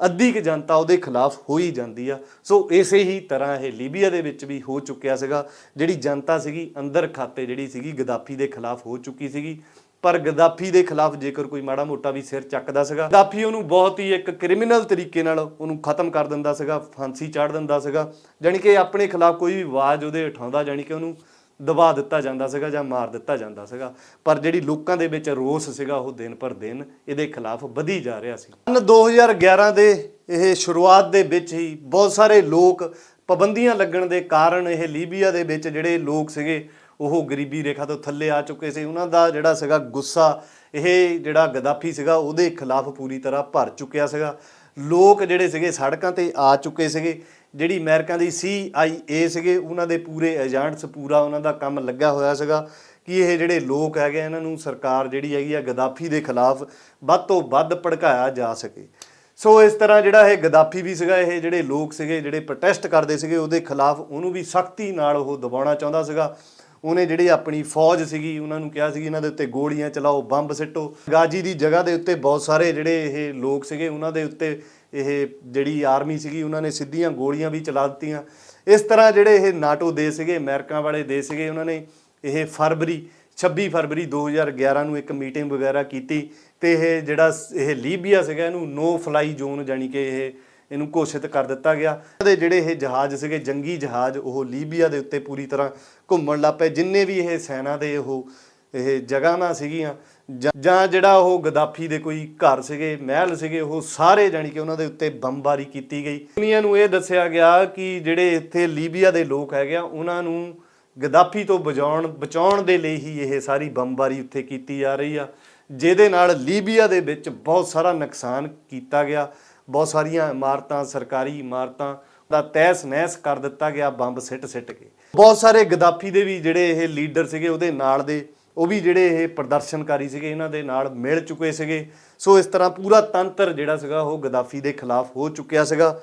ਅੱਧੀ ਕੁ ਜਨਤਾ ਉਹਦੇ ਖਿਲਾਫ ਹੋ ਹੀ ਜਾਂਦੀ ਆ। ਸੋ ਇਸੇ ਹੀ ਤਰ੍ਹਾਂ ਇਹ ਲੀਬੀਆ ਦੇ ਵਿੱਚ ਵੀ ਹੋ ਚੁੱਕਿਆ ਸੀਗਾ। ਜਿਹੜੀ ਜਨਤਾ ਸੀਗੀ, ਅੰਦਰ ਖਾਤੇ ਜਿਹੜੀ ਸੀਗੀ, ਗਦਾਫੀ ਦੇ ਖਿਲਾਫ ਹੋ ਚੁੱਕੀ ਸੀਗੀ। ਪਰ ਗਦਾਫੀ ਦੇ ਖਿਲਾਫ ਜੇਕਰ ਕੋਈ ਮਾੜਾ ਮੋਟਾ ਵੀ ਸਿਰ ਚੱਕਦਾ ਸੀਗਾ, ਗਦਾਫੀ ਉਹਨੂੰ ਬਹੁਤ ਹੀ ਇੱਕ ਕ੍ਰਿਮੀਨਲ ਤਰੀਕੇ ਨਾਲ ਉਹਨੂੰ ਖਤਮ ਕਰ ਦਿੰਦਾ ਸੀਗਾ, ਫਾਂਸੀ ਚਾੜ ਦਿੰਦਾ ਸੀਗਾ। ਜਾਣੀ ਕਿ ਆਪਣੇ ਖਿਲਾਫ ਕੋਈ ਵੀ ਆਵਾਜ਼ ਉਹਦੇ ਉਠਾਉਂਦਾ, ਜਾਣੀ ਕਿ ਉਹਨੂੰ ਦਬਾ ਦਿੱਤਾ ਜਾਂਦਾ ਸੀਗਾ ਜਾਂ ਮਾਰ ਦਿੱਤਾ ਜਾਂਦਾ ਸੀਗਾ, ਪਰ ਜਿਹੜੀ ਲੋਕਾਂ ਦੇ ਵਿੱਚ ਰੋਸ ਸੀਗਾ ਉਹ ਦਿਨ ਪਰ ਦਿਨ ਇਹਦੇ ਖਿਲਾਫ ਵਧੀ ਜਾ ਰਿਹਾ ਸੀ। ਸਨ 2011 ਦੇ ਇਹ ਸ਼ੁਰੂਆਤ ਦੇ ਵਿੱਚ ਹੀ ਬਹੁਤ ਸਾਰੇ ਲੋਕ ਪਾਬੰਦੀਆਂ ਲੱਗਣ ਦੇ ਕਾਰਨ ਇਹ ਲੀਬੀਆ ਦੇ ਵਿੱਚ ਜਿਹੜੇ ਲੋਕ ਸੀਗੇ, ਉਹ ਗਰੀਬੀ ਰੇਖਾ ਤੋਂ ਥੱਲੇ ਆ ਚੁੱਕੇ ਸੀ। ਉਹਨਾਂ ਦਾ ਜਿਹੜਾ ਸੀਗਾ ਗੁੱਸਾ, ਇਹ ਜਿਹੜਾ ਗਦਾਫੀ ਸੀਗਾ, ਉਹਦੇ ਖਿਲਾਫ ਪੂਰੀ ਤਰ੍ਹਾਂ ਭਰ ਚੁੱਕਿਆ ਸੀਗਾ। ਲੋਕ ਜਿਹੜੇ ਸੀਗੇ ਸੜਕਾਂ ਤੇ ਆ ਚੁੱਕੇ ਸੀਗੇ। ਜਿਹੜੀ ਅਮਰੀਕਾ ਦੀ CIA ਸੀਗੇ, ਉਹਨਾਂ ਦੇ ਪੂਰੇ ਏਜੰਟਸ ਪੂਰਾ ਉਹਨਾਂ ਦਾ ਕੰਮ ਲੱਗਾ ਹੋਇਆ ਸੀਗਾ ਕਿ ਇਹ ਜਿਹੜੇ ਲੋਕ ਹੈਗੇ ਇਹਨਾਂ ਨੂੰ ਸਰਕਾਰ ਜਿਹੜੀ ਹੈਗੀ ਆ, ਗਦਾਫੀ ਦੇ ਖਿਲਾਫ ਵੱਧ ਤੋਂ ਵੱਧ ਭੜਕਾਇਆ ਜਾ ਸਕੇ। ਸੋ ਇਸ ਤਰ੍ਹਾਂ ਜਿਹੜਾ ਇਹ ਗਦਾਫੀ ਵੀ ਸੀਗਾ, ਇਹ ਜਿਹੜੇ ਲੋਕ ਸੀਗੇ, ਜਿਹੜੇ ਪ੍ਰੋਟੈਸਟ ਕਰਦੇ ਸੀਗੇ, ਉਹਦੇ ਖਿਲਾਫ ਉਹਨੂੰ ਵੀ ਸਖਤੀ ਨਾਲ ਉਹ ਦਬਾਉਣਾ ਚਾਹੁੰਦਾ ਸੀਗਾ। ਉਹਨੇ ਜਿਹੜੀ ਆਪਣੀ ਫੌਜ ਸੀਗੀ, ਉਹਨਾਂ ਨੂੰ ਕਿਹਾ ਸੀ ਇਹਨਾਂ ਦੇ ਉੱਤੇ ਗੋਲੀਆਂ ਚਲਾਓ, ਬੰਬ ਸਿੱਟੋ। ਗਾਜੀ ਦੀ ਜਗ੍ਹਾ ਦੇ ਉੱਤੇ ਬਹੁਤ ਸਾਰੇ ਜਿਹੜੇ ਇਹ ਲੋਕ ਸੀਗੇ, ਉਹਨਾਂ ਦੇ ਉੱਤੇ ਇਹ ਜਿਹੜੀ ਆਰਮੀ ਸੀਗੀ, ਉਹਨਾਂ ਨੇ ਸਿੱਧੀਆਂ ਗੋਲੀਆਂ ਵੀ ਚਲਾ ਦਿੱਤੀਆਂ। ਇਸ ਤਰ੍ਹਾਂ ਜਿਹੜੇ ਇਹ ਨਾਟੋ ਦੇਸ਼ ਸੀਗੇ, ਅਮਰੀਕਾ ਵਾਲੇ ਦੇਸ਼ ਸੀਗੇ, ਉਹਨਾਂ ਨੇ ਇਹ ਫਰਵਰੀ 26 ਫਰਵਰੀ 2011 ਨੂੰ ਇੱਕ ਮੀਟਿੰਗ ਵਗੈਰਾ ਕੀਤੀ ਤੇ ਇਹ ਜਿਹੜਾ ਇਹ ਲੀਬੀਆ ਸੀਗਾ, ਇਹਨੂੰ ਨੋ ਫਲਾਈ ਜ਼ੋਨ ਜਾਨੀ ਕਿ ਇਹ, ਇਹਨੂੰ ਘੋਸ਼ਿਤ ਕਰ ਦਿੱਤਾ ਗਿਆ। ਦੇ ਜਿਹੜੇ ਇਹ ਜਹਾਜ਼ ਸੀਗੇ, ਜੰਗੀ ਜਹਾਜ਼, ਉਹ ਲੀਬੀਆ ਦੇ ਉੱਤੇ ਪੂਰੀ ਤਰ੍ਹਾਂ ਘੁੰਮਣ ਲੱਗ ਪਏ। ਜਿੰਨੇ ਵੀ ਇਹ ਸੈਨਾ ਦੇ ਉਹ ਇਹ ਜਗ੍ਹਾਵਾਂ ਸੀਗੀਆਂ, ਜਾਂ- ਜਾਂ ਜਿਹੜਾ ਉਹ ਗਦਾਫੀ ਦੇ ਕੋਈ ਘਰ ਸੀਗੇ, ਮਹਿਲ ਸੀਗੇ, ਉਹ ਸਾਰੇ ਜਾਣੀ ਕਿ ਉਹਨਾਂ ਦੇ ਉੱਤੇ ਬੰਬਾਰੀ ਕੀਤੀ ਗਈ। ਦੁਨੀਆ ਨੂੰ ਇਹ ਦੱਸਿਆ ਗਿਆ ਕਿ ਜਿਹੜੇ ਇੱਥੇ ਲੀਬੀਆ ਦੇ ਲੋਕ ਹੈਗੇ ਆ, ਉਹਨਾਂ ਨੂੰ ਗਦਾਫੀ ਤੋਂ ਬਚਾਉਣ ਬਚਾਉਣ ਦੇ ਲਈ ਹੀ ਇਹ ਸਾਰੀ ਬੰਬਾਰੀ ਉੱਥੇ ਕੀਤੀ ਜਾ ਰਹੀ ਆ। ਜਿਹਦੇ ਨਾਲ ਲੀਬੀਆ ਦੇ ਵਿੱਚ ਬਹੁਤ ਸਾਰਾ ਨੁਕਸਾਨ ਕੀਤਾ ਗਿਆ। ਬਹੁਤ ਸਾਰੀਆਂ ਇਮਾਰਤਾਂ, ਸਰਕਾਰੀ ਇਮਾਰਤਾਂ ਦਾ ਤਹਿਸ ਨਹਿਸ ਕਰ ਦਿੱਤਾ ਗਿਆ, ਬੰਬ ਸਿੱਟ ਸਿੱਟ ਕੇ। ਬਹੁਤ ਸਾਰੇ ਗਦਾਫੀ ਦੇ ਵੀ ਜਿਹੜੇ ਇਹ ਲੀਡਰ ਸੀਗੇ, ਉਹਦੇ ਨਾਲ ਦੇ ਉਹ ਵੀ ਜਿਹੜੇ ਇਹ ਪ੍ਰਦਰਸ਼ਨਕਾਰੀ ਸੀਗੇ, ਇਹਨਾਂ ਦੇ ਨਾਲ ਮਿਲ ਚੁੱਕੇ ਸੀਗੇ। ਸੋ ਇਸ ਤਰ੍ਹਾਂ ਪੂਰਾ ਤੰਤਰ ਜਿਹੜਾ ਸੀਗਾ, ਉਹ ਗਦਾਫੀ ਦੇ ਖਿਲਾਫ ਹੋ ਚੁੱਕਿਆ ਸੀਗਾ।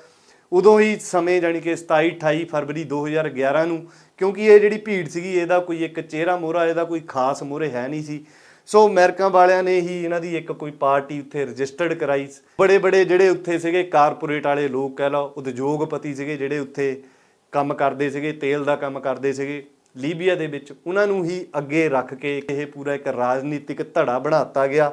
ਉਦੋਂ ਹੀ ਸਮੇਂ ਜਾਣੀ ਕਿ 27 28 ਫਰਵਰੀ 2011 ਨੂੰ, ਕਿਉਂਕਿ ਇਹ ਜਿਹੜੀ ਭੀੜ ਸੀਗੀ, ਇਹਦਾ ਕੋਈ ਇੱਕ ਚਿਹਰਾ ਮੋਹਰਾ, ਇਹਦਾ ਕੋਈ ਖਾਸ ਮੋਹਰੇ ਹੈ ਨਹੀਂ ਸੀ। ਸੋ ਅਮਰੀਕਾ ਵਾਲਿਆਂ ਨੇ ਹੀ ਇਹਨਾਂ ਦੀ ਇੱਕ ਕੋਈ ਪਾਰਟੀ ਉੱਥੇ ਰਜਿਸਟਰਡ ਕਰਾਈ। ਬੜੇ ਬੜੇ ਜਿਹੜੇ ਉੱਥੇ ਸੀਗੇ, ਕਾਰਪੋਰੇਟ ਵਾਲੇ ਲੋਕ ਕਹਿ ਲਓ, ਉਦਯੋਗਪਤੀ ਸੀਗੇ, ਜਿਹੜੇ ਉੱਥੇ ਕੰਮ ਕਰਦੇ ਸੀਗੇ, ਤੇਲ ਦਾ ਕੰਮ ਕਰਦੇ ਸੀਗੇ। ਲੀਬੀਆ ਦੇ ਵਿੱਚ ਉਹਨਾਂ ਨੂੰ ਹੀ ਅੱਗੇ ਰੱਖ ਕੇ ਇਹ ਪੂਰਾ ਇੱਕ ਰਾਜਨੀਤਿਕ ਧੜਾ ਬਣਾਤਾ ਗਿਆ।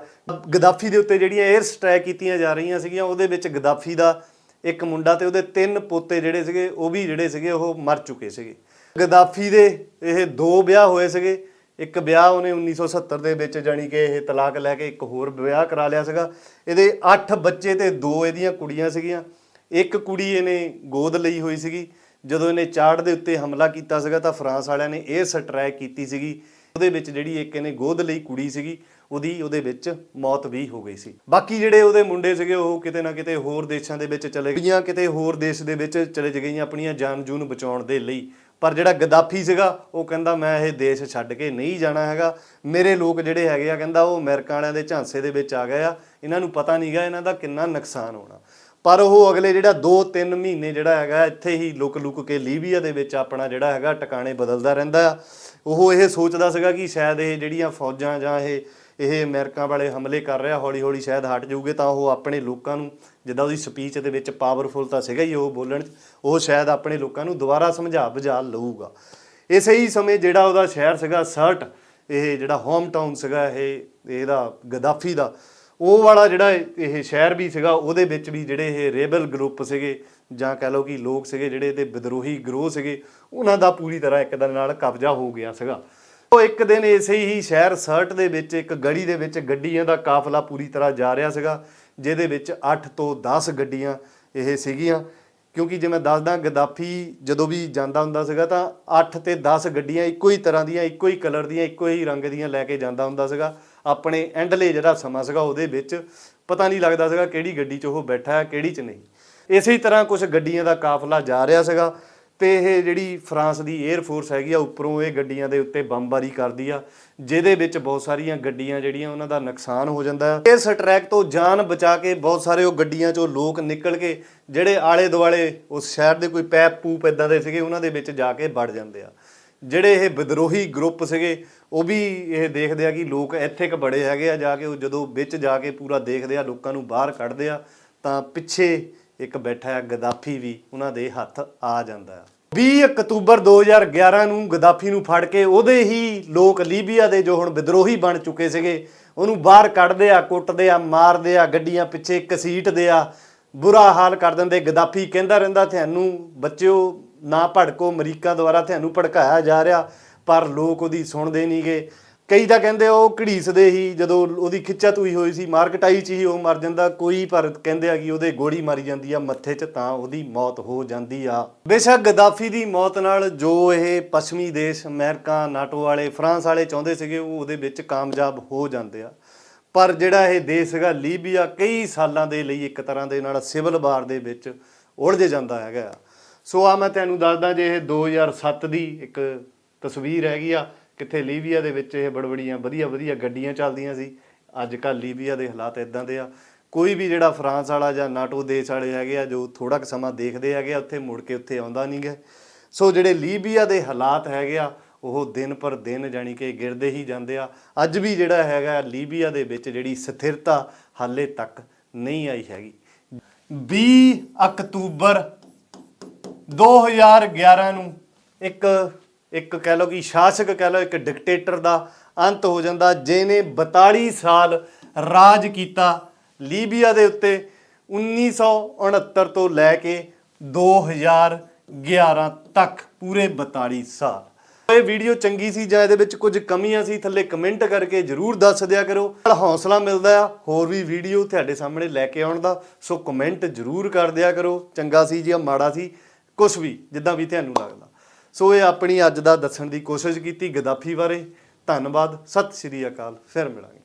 ਗਦਾਫੀ ਦੇ ਉੱਤੇ ਜਿਹੜੀਆਂ 에ਅਰ ਸਟ੍ਰਾਈਕ ਕੀਤੀਆਂ ਜਾ ਰਹੀਆਂ ਸੀਗੀਆਂ, ਉਹਦੇ ਵਿੱਚ ਗਦਾਫੀ ਦਾ ਇੱਕ ਮੁੰਡਾ ਤੇ ਉਹਦੇ ਤਿੰਨ ਪੋਤੇ ਜਿਹੜੇ ਸੀਗੇ, ਉਹ ਵੀ ਜਿਹੜੇ ਸੀਗੇ, ਉਹ ਮਰ ਚੁੱਕੇ ਸੀਗੇ। ਗਦਾਫੀ ਦੇ ਇਹ ਦੋ ਵਿਆਹ ਹੋਏ ਸੀਗੇ। ਇੱਕ ਵਿਆਹ ਉਹਨੇ 1970 ਦੇ ਵਿੱਚ ਜਾਣੀ ਕਿ ਇਹ ਤਲਾਕ ਲੈ ਕੇ ਇੱਕ ਹੋਰ ਵਿਆਹ ਕਰਾ ਲਿਆ ਸੀਗਾ। ਇਹਦੇ 8 ਬੱਚੇ ਤੇ ਦੋ ਇਹਦੀਆਂ ਕੁੜੀਆਂ ਸੀਗੀਆਂ। ਇੱਕ ਕੁੜੀ ਇਹਨੇ ਗੋਦ ਲਈ ਹੋਈ ਸੀਗੀ। ਜਦੋਂ ਇਹਨੇ ਚਾੜ ਦੇ ਉੱਤੇ ਹਮਲਾ ਕੀਤਾ ਸੀਗਾ ਤਾਂ ਫਰਾਂਸ ਵਾਲਿਆਂ ਨੇ ਇਹ ਸਟ੍ਰੈਕ ਕੀਤੀ ਸੀਗੀ। ਉਹਦੇ ਵਿੱਚ ਜਿਹੜੀ ਇੱਕ ਇਹਨੇ ਗੋਦ ਲਈ ਕੁੜੀ ਸੀਗੀ, ਉਹਦੀ ਉਹਦੇ ਵਿੱਚ ਮੌਤ ਵੀ ਹੋ ਗਈ ਸੀ। ਬਾਕੀ ਜਿਹੜੇ ਉਹਦੇ ਮੁੰਡੇ ਸੀਗੇ, ਉਹ ਕਿਤੇ ਨਾ ਕਿਤੇ ਹੋਰ ਦੇਸ਼ਾਂ ਦੇ ਵਿੱਚ ਚਲੇ ਗਈਆਂ ਕਿਤੇ ਹੋਰ ਦੇਸ਼ ਦੇ ਵਿੱਚ ਚਲੇ ਗਈਆਂ ਆਪਣੀਆਂ ਜਾਨ ਜੂਨ ਬਚਾਉਣ ਦੇ ਲਈ। ਪਰ ਜਿਹੜਾ ਗਦਾਫੀ ਸੀਗਾ, ਉਹ ਕਹਿੰਦਾ, ਮੈਂ ਇਹ ਦੇਸ਼ ਛੱਡ ਕੇ ਨਹੀਂ ਜਾਣਾ ਹੈਗਾ। ਮੇਰੇ ਲੋਕ ਜਿਹੜੇ ਹੈਗੇ ਆ, ਕਹਿੰਦਾ, ਉਹ ਅਮਰੀਕਾ ਵਾਲਿਆਂ ਦੇ ਝਾਂਸੇ ਦੇ ਵਿੱਚ ਆ ਗਏ ਆ। ਇਹਨਾਂ ਨੂੰ ਪਤਾ ਨਹੀਂਗਾ ਇਹਨਾਂ ਦਾ ਕਿੰਨਾ ਨੁਕਸਾਨ ਹੋਣਾ। ਪਰ ਉਹ ਅਗਲੇ ਜਿਹੜਾ 2-3 ਮਹੀਨੇ ਜਿਹੜਾ ਹੈਗਾ, ਇੱਥੇ ਹੀ ਲੁਕ ਲੁਕ ਕੇ ਲੀਬੀਆ ਦੇ ਵਿੱਚ ਆਪਣਾ ਜਿਹੜਾ ਹੈਗਾ ਟਿਕਾਣੇ ਬਦਲਦਾ ਰਹਿੰਦਾ। ਆ ਉਹ ਇਹ ਸੋਚਦਾ ਸੀਗਾ ਕਿ ਸ਼ਾਇਦ ਇਹ ਜਿਹੜੀਆਂ ਫੌਜਾਂ ਜਾਂ ਇਹ ਇਹ ਅਮਰੀਕਾ ਵਾਲੇ ਹਮਲੇ ਕਰ ਰਿਹਾ ਹੌਲੀ ਹੌਲੀ ਸ਼ਾਇਦ ਹਟ ਜਾਊਗੇ, ਤਾਂ ਉਹ ਆਪਣੇ ਲੋਕਾਂ ਨੂੰ, ਜਿੱਦਾਂ ਉਹਦੀ ਸਪੀਚ ਦੇ ਵਿੱਚ ਪਾਵਰਫੁਲ ਤਾਂ ਸੀਗਾ ਹੀ ਉਹ ਬੋਲਣ 'ਚ, ਉਹ ਸ਼ਾਇਦ ਆਪਣੇ ਲੋਕਾਂ ਨੂੰ ਦੁਬਾਰਾ ਸਮਝਾ ਬੁਝਾ ਲਊਗਾ। ਇਸੇ ਹੀ ਸਮੇਂ ਜਿਹੜਾ ਉਹਦਾ ਸ਼ਹਿਰ ਸੀਗਾ, ਸਰਟ, ਇਹ ਜਿਹੜਾ ਹੋਮ ਟਾਊਨ ਸੀਗਾ, ਇਹ, ਇਹਦਾ ਗਦਾਫੀ ਦਾ ਉਹ ਵਾਲਾ ਜਿਹੜਾ ਇਹ ਸ਼ਹਿਰ ਵੀ ਸੀਗਾ, ਉਹਦੇ ਵਿੱਚ ਵੀ ਜਿਹੜੇ ਇਹ ਰੇਬਲ ਗਰੁੱਪ ਸੀਗੇ ਜਾਂ ਕਹ ਲਓ ਕਿ ਲੋਕ ਸੀਗੇ ਜਿਹੜੇ ਇਹਦੇ ਵਿਦਰੋਹੀ ਗਰੋਹ ਸੀਗੇ, ਉਹਨਾਂ ਦਾ ਪੂਰੀ ਤਰ੍ਹਾਂ ਇੱਕ ਦਿਨ ਨਾਲ ਕਬਜ਼ਾ ਹੋ ਗਿਆ ਸੀਗਾ। ਉਹ ਇੱਕ ਦਿਨ ਇਸੇ ਹੀ ਸ਼ਹਿਰ ਸਰਟ ਦੇ ਵਿੱਚ, ਇੱਕ ਗਲੀ ਦੇ ਵਿੱਚ ਗੱਡੀਆਂ ਦਾ ਕਾਫਲਾ ਪੂਰੀ ਤਰ੍ਹਾਂ ਜਾ ਰਿਹਾ ਸੀਗਾ, ਜਿਹਦੇ ਵਿੱਚ 8 ਤੋਂ 10 ਗੱਡੀਆਂ ਇਹ ਸੀਗੀਆਂ। ਕਿਉਂਕਿ ਜਿਵੇਂ ਦੱਸਦਾ, ਗਦਾਫੀ ਜਦੋਂ ਵੀ ਜਾਂਦਾ ਹੁੰਦਾ ਸੀਗਾ ਤਾਂ 8 ਤੇ 10 ਗੱਡੀਆਂ ਇੱਕੋ ਹੀ ਤਰ੍ਹਾਂ ਦੀਆਂ, ਇੱਕੋ ਹੀ ਕਲਰ ਦੀਆਂ, ਇੱਕੋ ਹੀ ਰੰਗ ਦੀਆਂ ਲੈ ਕੇ ਜਾਂਦਾ ਹੁੰਦਾ ਸੀਗਾ। ਆਪਣੇ ਐਂਡਲੇ ਜਿਹੜਾ ਸਮਾਂ ਸੀਗਾ ਉਹਦੇ ਵਿੱਚ ਪਤਾ ਨਹੀਂ ਲੱਗਦਾ ਸੀਗਾ ਕਿਹੜੀ ਗੱਡੀ 'ਚ ਉਹ ਬੈਠਾ ਹੈ, ਕਿਹੜੀ 'ਚ ਨਹੀਂ। ਇਸੇ ਤਰ੍ਹਾਂ ਕੁਝ ਗੱਡੀਆਂ ਦਾ ਕਾਫਲਾ ਜਾ ਰਿਹਾ ਸੀਗਾ ਤੇ ਇਹ ਜਿਹੜੀ ਫਰਾਂਸ ਦੀ 에ਅਰ ਫੋਰਸ ਹੈਗੀ ਆ, ਉੱਪਰੋਂ ਇਹ ਗੱਡੀਆਂ ਦੇ ਉੱਤੇ ਬੰਬਾਰੀ ਕਰਦੀ ਆ, ਜਿਹਦੇ ਵਿੱਚ ਬਹੁਤ ਸਾਰੀਆਂ ਗੱਡੀਆਂ ਜਿਹੜੀਆਂ ਉਹਨਾਂ ਦਾ ਨੁਕਸਾਨ ਹੋ ਜਾਂਦਾ ਹੈ। ਇਸ ਟਰੈਕ ਤੋਂ ਜਾਨ ਬਚਾ ਕੇ ਬਹੁਤ ਸਾਰੇ ਉਹ ਗੱਡੀਆਂ ਚੋਂ ਲੋਕ ਨਿਕਲ ਕੇ ਜਿਹੜੇ ਆਲੇ ਦੁਆਲੇ ਉਸ ਸ਼ਹਿਰ ਦੇ ਕੋਈ ਪੈਪ ਪੂਪ ਇਦਾਂ ਦੇ ਸੀਗੇ, ਉਹਨਾਂ ਦੇ ਵਿੱਚ ਜਾ ਕੇ ਵੜ ਜਾਂਦੇ ਆ। ਜਿਹੜੇ ਇਹ ਵਿਦਰੋਹੀ ਗਰੁੱਪ ਸੀਗੇ ਉਹ ਵੀ ਇਹ ਦੇਖਦੇ ਆ ਕਿ ਲੋਕ ਇੱਥੇ ਕ ਬੜੇ ਹੈਗੇ ਆ ਜਾ ਕੇ ਉਹ ਜਦੋਂ ਵਿੱਚ ਜਾ ਕੇ ਪੂਰਾ ਦੇਖਦੇ ਆ, ਲੋਕਾਂ ਨੂੰ ਬਾਹਰ ਕੱਢਦੇ ਆ, ਤਾਂ ਪਿੱਛੇ ਇੱਕ ਬੈਠਾ ਹੈ ਗਦਾਫੀ ਵੀ ਉਹਨਾਂ ਦੇ ਹੱਥ ਆ ਜਾਂਦਾ ਆ। 20 ਅਕਤੂਬਰ 2011 ਨੂੰ ਗਦਾਫੀ ਨੂੰ ਫੜ ਕੇ ਉਹਦੇ ਹੀ ਲੋਕ ਲੀਬੀਆ ਦੇ ਜੋ ਹੁਣ ਵਿਦਰੋਹੀ ਬਣ ਚੁੱਕੇ ਸੀਗੇ, ਉਹਨੂੰ ਬਾਹਰ ਕੱਢਦੇ ਆ, ਕੁੱਟਦੇ ਆ, ਮਾਰਦੇ ਆ, ਗੱਡੀਆਂ ਪਿੱਛੇ ਘਸੀਟਦੇ ਆ, ਬੁਰਾ ਹਾਲ ਕਰ ਦਿੰਦੇ। ਗਦਾਫੀ ਕਹਿੰਦਾ ਰਹਿੰਦਾ, ਤੁਹਾਨੂੰ ਬੱਚਿਓ ਨਾ ਭੜਕੋ, ਅਮਰੀਕਾ ਦੁਆਰਾ ਤੁਹਾਨੂੰ ਭੜਕਾਇਆ ਜਾ ਰਿਹਾ। ਪਰ ਲੋਕ ਉਹਦੀ ਸੁਣਦੇ ਨਹੀਂਗੇ ਕਈ ਤਾਂ ਕਹਿੰਦੇ ਉਹ ਘੜੀਸਦੇ ਹੀ, ਜਦੋਂ ਉਹਦੀ ਖਿੱਚਾ ਤੂਈ ਹੋਈ ਸੀ ਮਾਰਕਟਾਈ ਚ ਹੀ ਉਹ ਮਰ ਜਾਂਦਾ। ਕੋਈ ਪਰ ਕਹਿੰਦੇ ਆ ਕਿ ਉਹਦੇ ਗੋਲੀ ਮਾਰੀ ਜਾਂਦੀ ਆ, ਮੱਥੇ 'ਚ ਤਾਂ ਉਹਦੀ ਮੌਤ ਹੋ ਜਾਂਦੀ ਆ। ਬੇਸ਼ੱਕ ਗਦਾਫੀ ਦੀ ਮੌਤ ਨਾਲ ਜੋ ਇਹ ਪੱਛਮੀ ਦੇਸ਼, ਅਮਰੀਕਾ, ਨਾਟੋ ਵਾਲੇ, ਫਰਾਂਸ ਵਾਲੇ ਚਾਹੁੰਦੇ ਸੀਗੇ, ਉਹ ਉਹਦੇ ਵਿੱਚ ਕਾਮਯਾਬ ਹੋ ਜਾਂਦੇ ਆ। ਪਰ ਜਿਹੜਾ ਇਹ ਦੇਸ਼ ਹੈਗਾ, ਲੀਬੀਆ ਕਈ ਸਾਲਾਂ ਦੇ ਲਈ ਇੱਕ ਤਰ੍ਹਾਂ ਦੇ ਨਾਲ ਸਿਵਲ ਵਾਰ ਦੇ ਵਿੱਚ ਉਲਝ ਜਾਂਦਾ ਹੈਗਾ। ਸੋ ਆ ਮੈਂ ਤੁਹਾਨੂੰ ਦੱਸਦਾ ਜੇ ਇਹ 2007 ਦੀ ਇੱਕ ਤਸਵੀਰ ਹੈਗੀ ਆ, ਕਿੱਥੇ ਲੀਬੀਆ ਦੇ ਵਿੱਚ ਇਹ ਬੜਬੜੀਆਂ, ਵਧੀਆ ਵਧੀਆ ਗੱਡੀਆਂ ਚੱਲਦੀਆਂ ਸੀ। ਅੱਜ ਕੱਲ ਲੀਬੀਆ ਦੇ ਹਾਲਾਤ ਇਦਾਂ ਦੇ ਆ। ਕੋਈ ਵੀ ਜਿਹੜਾ ਫਰਾਂਸ ਵਾਲਾ ਜਾਂ ਨਾਟੋ ਦੇਸ਼ ਵਾਲੇ ਹੈਗੇ ਆ, ਜੋ ਥੋੜਾ ਕੁ ਸਮਾਂ ਦੇਖਦੇ ਹੈਗੇ ਆ, ਉੱਥੇ ਮੁੜ ਕੇ ਉੱਥੇ ਆਉਂਦਾ ਨਹੀਂ ਗਾ। ਸੋ ਜਿਹੜੇ ਲੀਬੀਆ ਦੇ ਹਾਲਾਤ ਹੈਗੇ ਆ, ਉਹ ਦਿਨ ਪਰ ਦਿਨ ਜਾਣੀ ਕਿ ਗਿਰਦੇ ਹੀ ਜਾਂਦੇ ਆ। ਅੱਜ ਵੀ ਜਿਹੜਾ ਹੈਗਾ ਲੀਬੀਆ ਦੇ ਵਿੱਚ ਜਿਹੜੀ ਸਥਿਰਤਾ ਹਾਲੇ ਤੱਕ ਨਹੀਂ ਆਈ ਹੈਗੀ। 20 ਅਕਤੂਬਰ 2011 ਨੂੰ ਇੱਕ ਇੱਕ ਕਹਿ ਲਓ ਕਿ ਸ਼ਾਸਕ ਕਹਿ ਲਓ ਇੱਕ ਡਿਕਟੇਟਰ ਦਾ ਅੰਤ ਹੋ ਜਾਂਦਾ, ਜਿਹਨੇ 42 ਸਾਲ ਰਾਜ ਕੀਤਾ ਲੀਬੀਆ ਦੇ ਉੱਤੇ 1969 ਤੋਂ ਲੈ ਕੇ 2011 ਤੱਕ ਪੂਰੇ 42 ਸਾਲ। ਇਹ ਵੀਡੀਓ ਚੰਗੀ ਸੀ ਜਾਂ ਇਹਦੇ ਵਿੱਚ ਕੁਝ ਕਮੀਆਂ ਸੀ, ਥੱਲੇ ਕਮੈਂਟ ਕਰਕੇ ਜਰੂਰ ਦੱਸ ਦਿਆ ਕਰੋ। ਨਾਲ ਹੌਸਲਾ ਮਿਲਦਾ ਆ, ਹੋਰ ਵੀ ਵੀਡੀਓ ਤੁਹਾਡੇ ਸਾਹਮਣੇ ਲੈ ਕੇ ਆਉਣ ਦਾ, ਸੋ ਕਮੈਂਟ ਜਰੂਰ ਕਰ ਦਿਆ ਕਰੋ। ਚੰਗਾ ਸੀ ਜਾਂ ਮਾੜਾ ਸੀ ਕੁਝ ਵੀ, ਜਿੱਦਾਂ ਵੀ ਤੁਹਾਨੂੰ ਲੱਗਦਾ। ਸੋ ਇਹ ਆਪਣੀ ਅੱਜ ਦਾ ਦੱਸਣ ਦੀ ਕੋਸ਼ਿਸ਼ ਕੀਤੀ। ਗਦਾਫੀ ਬਾਰੇ ਧੰਨਵਾਦ। ਸਤਿ ਸ਼੍ਰੀ ਅਕਾਲ। ਫਿਰ ਮਿਲਾਂਗੇ।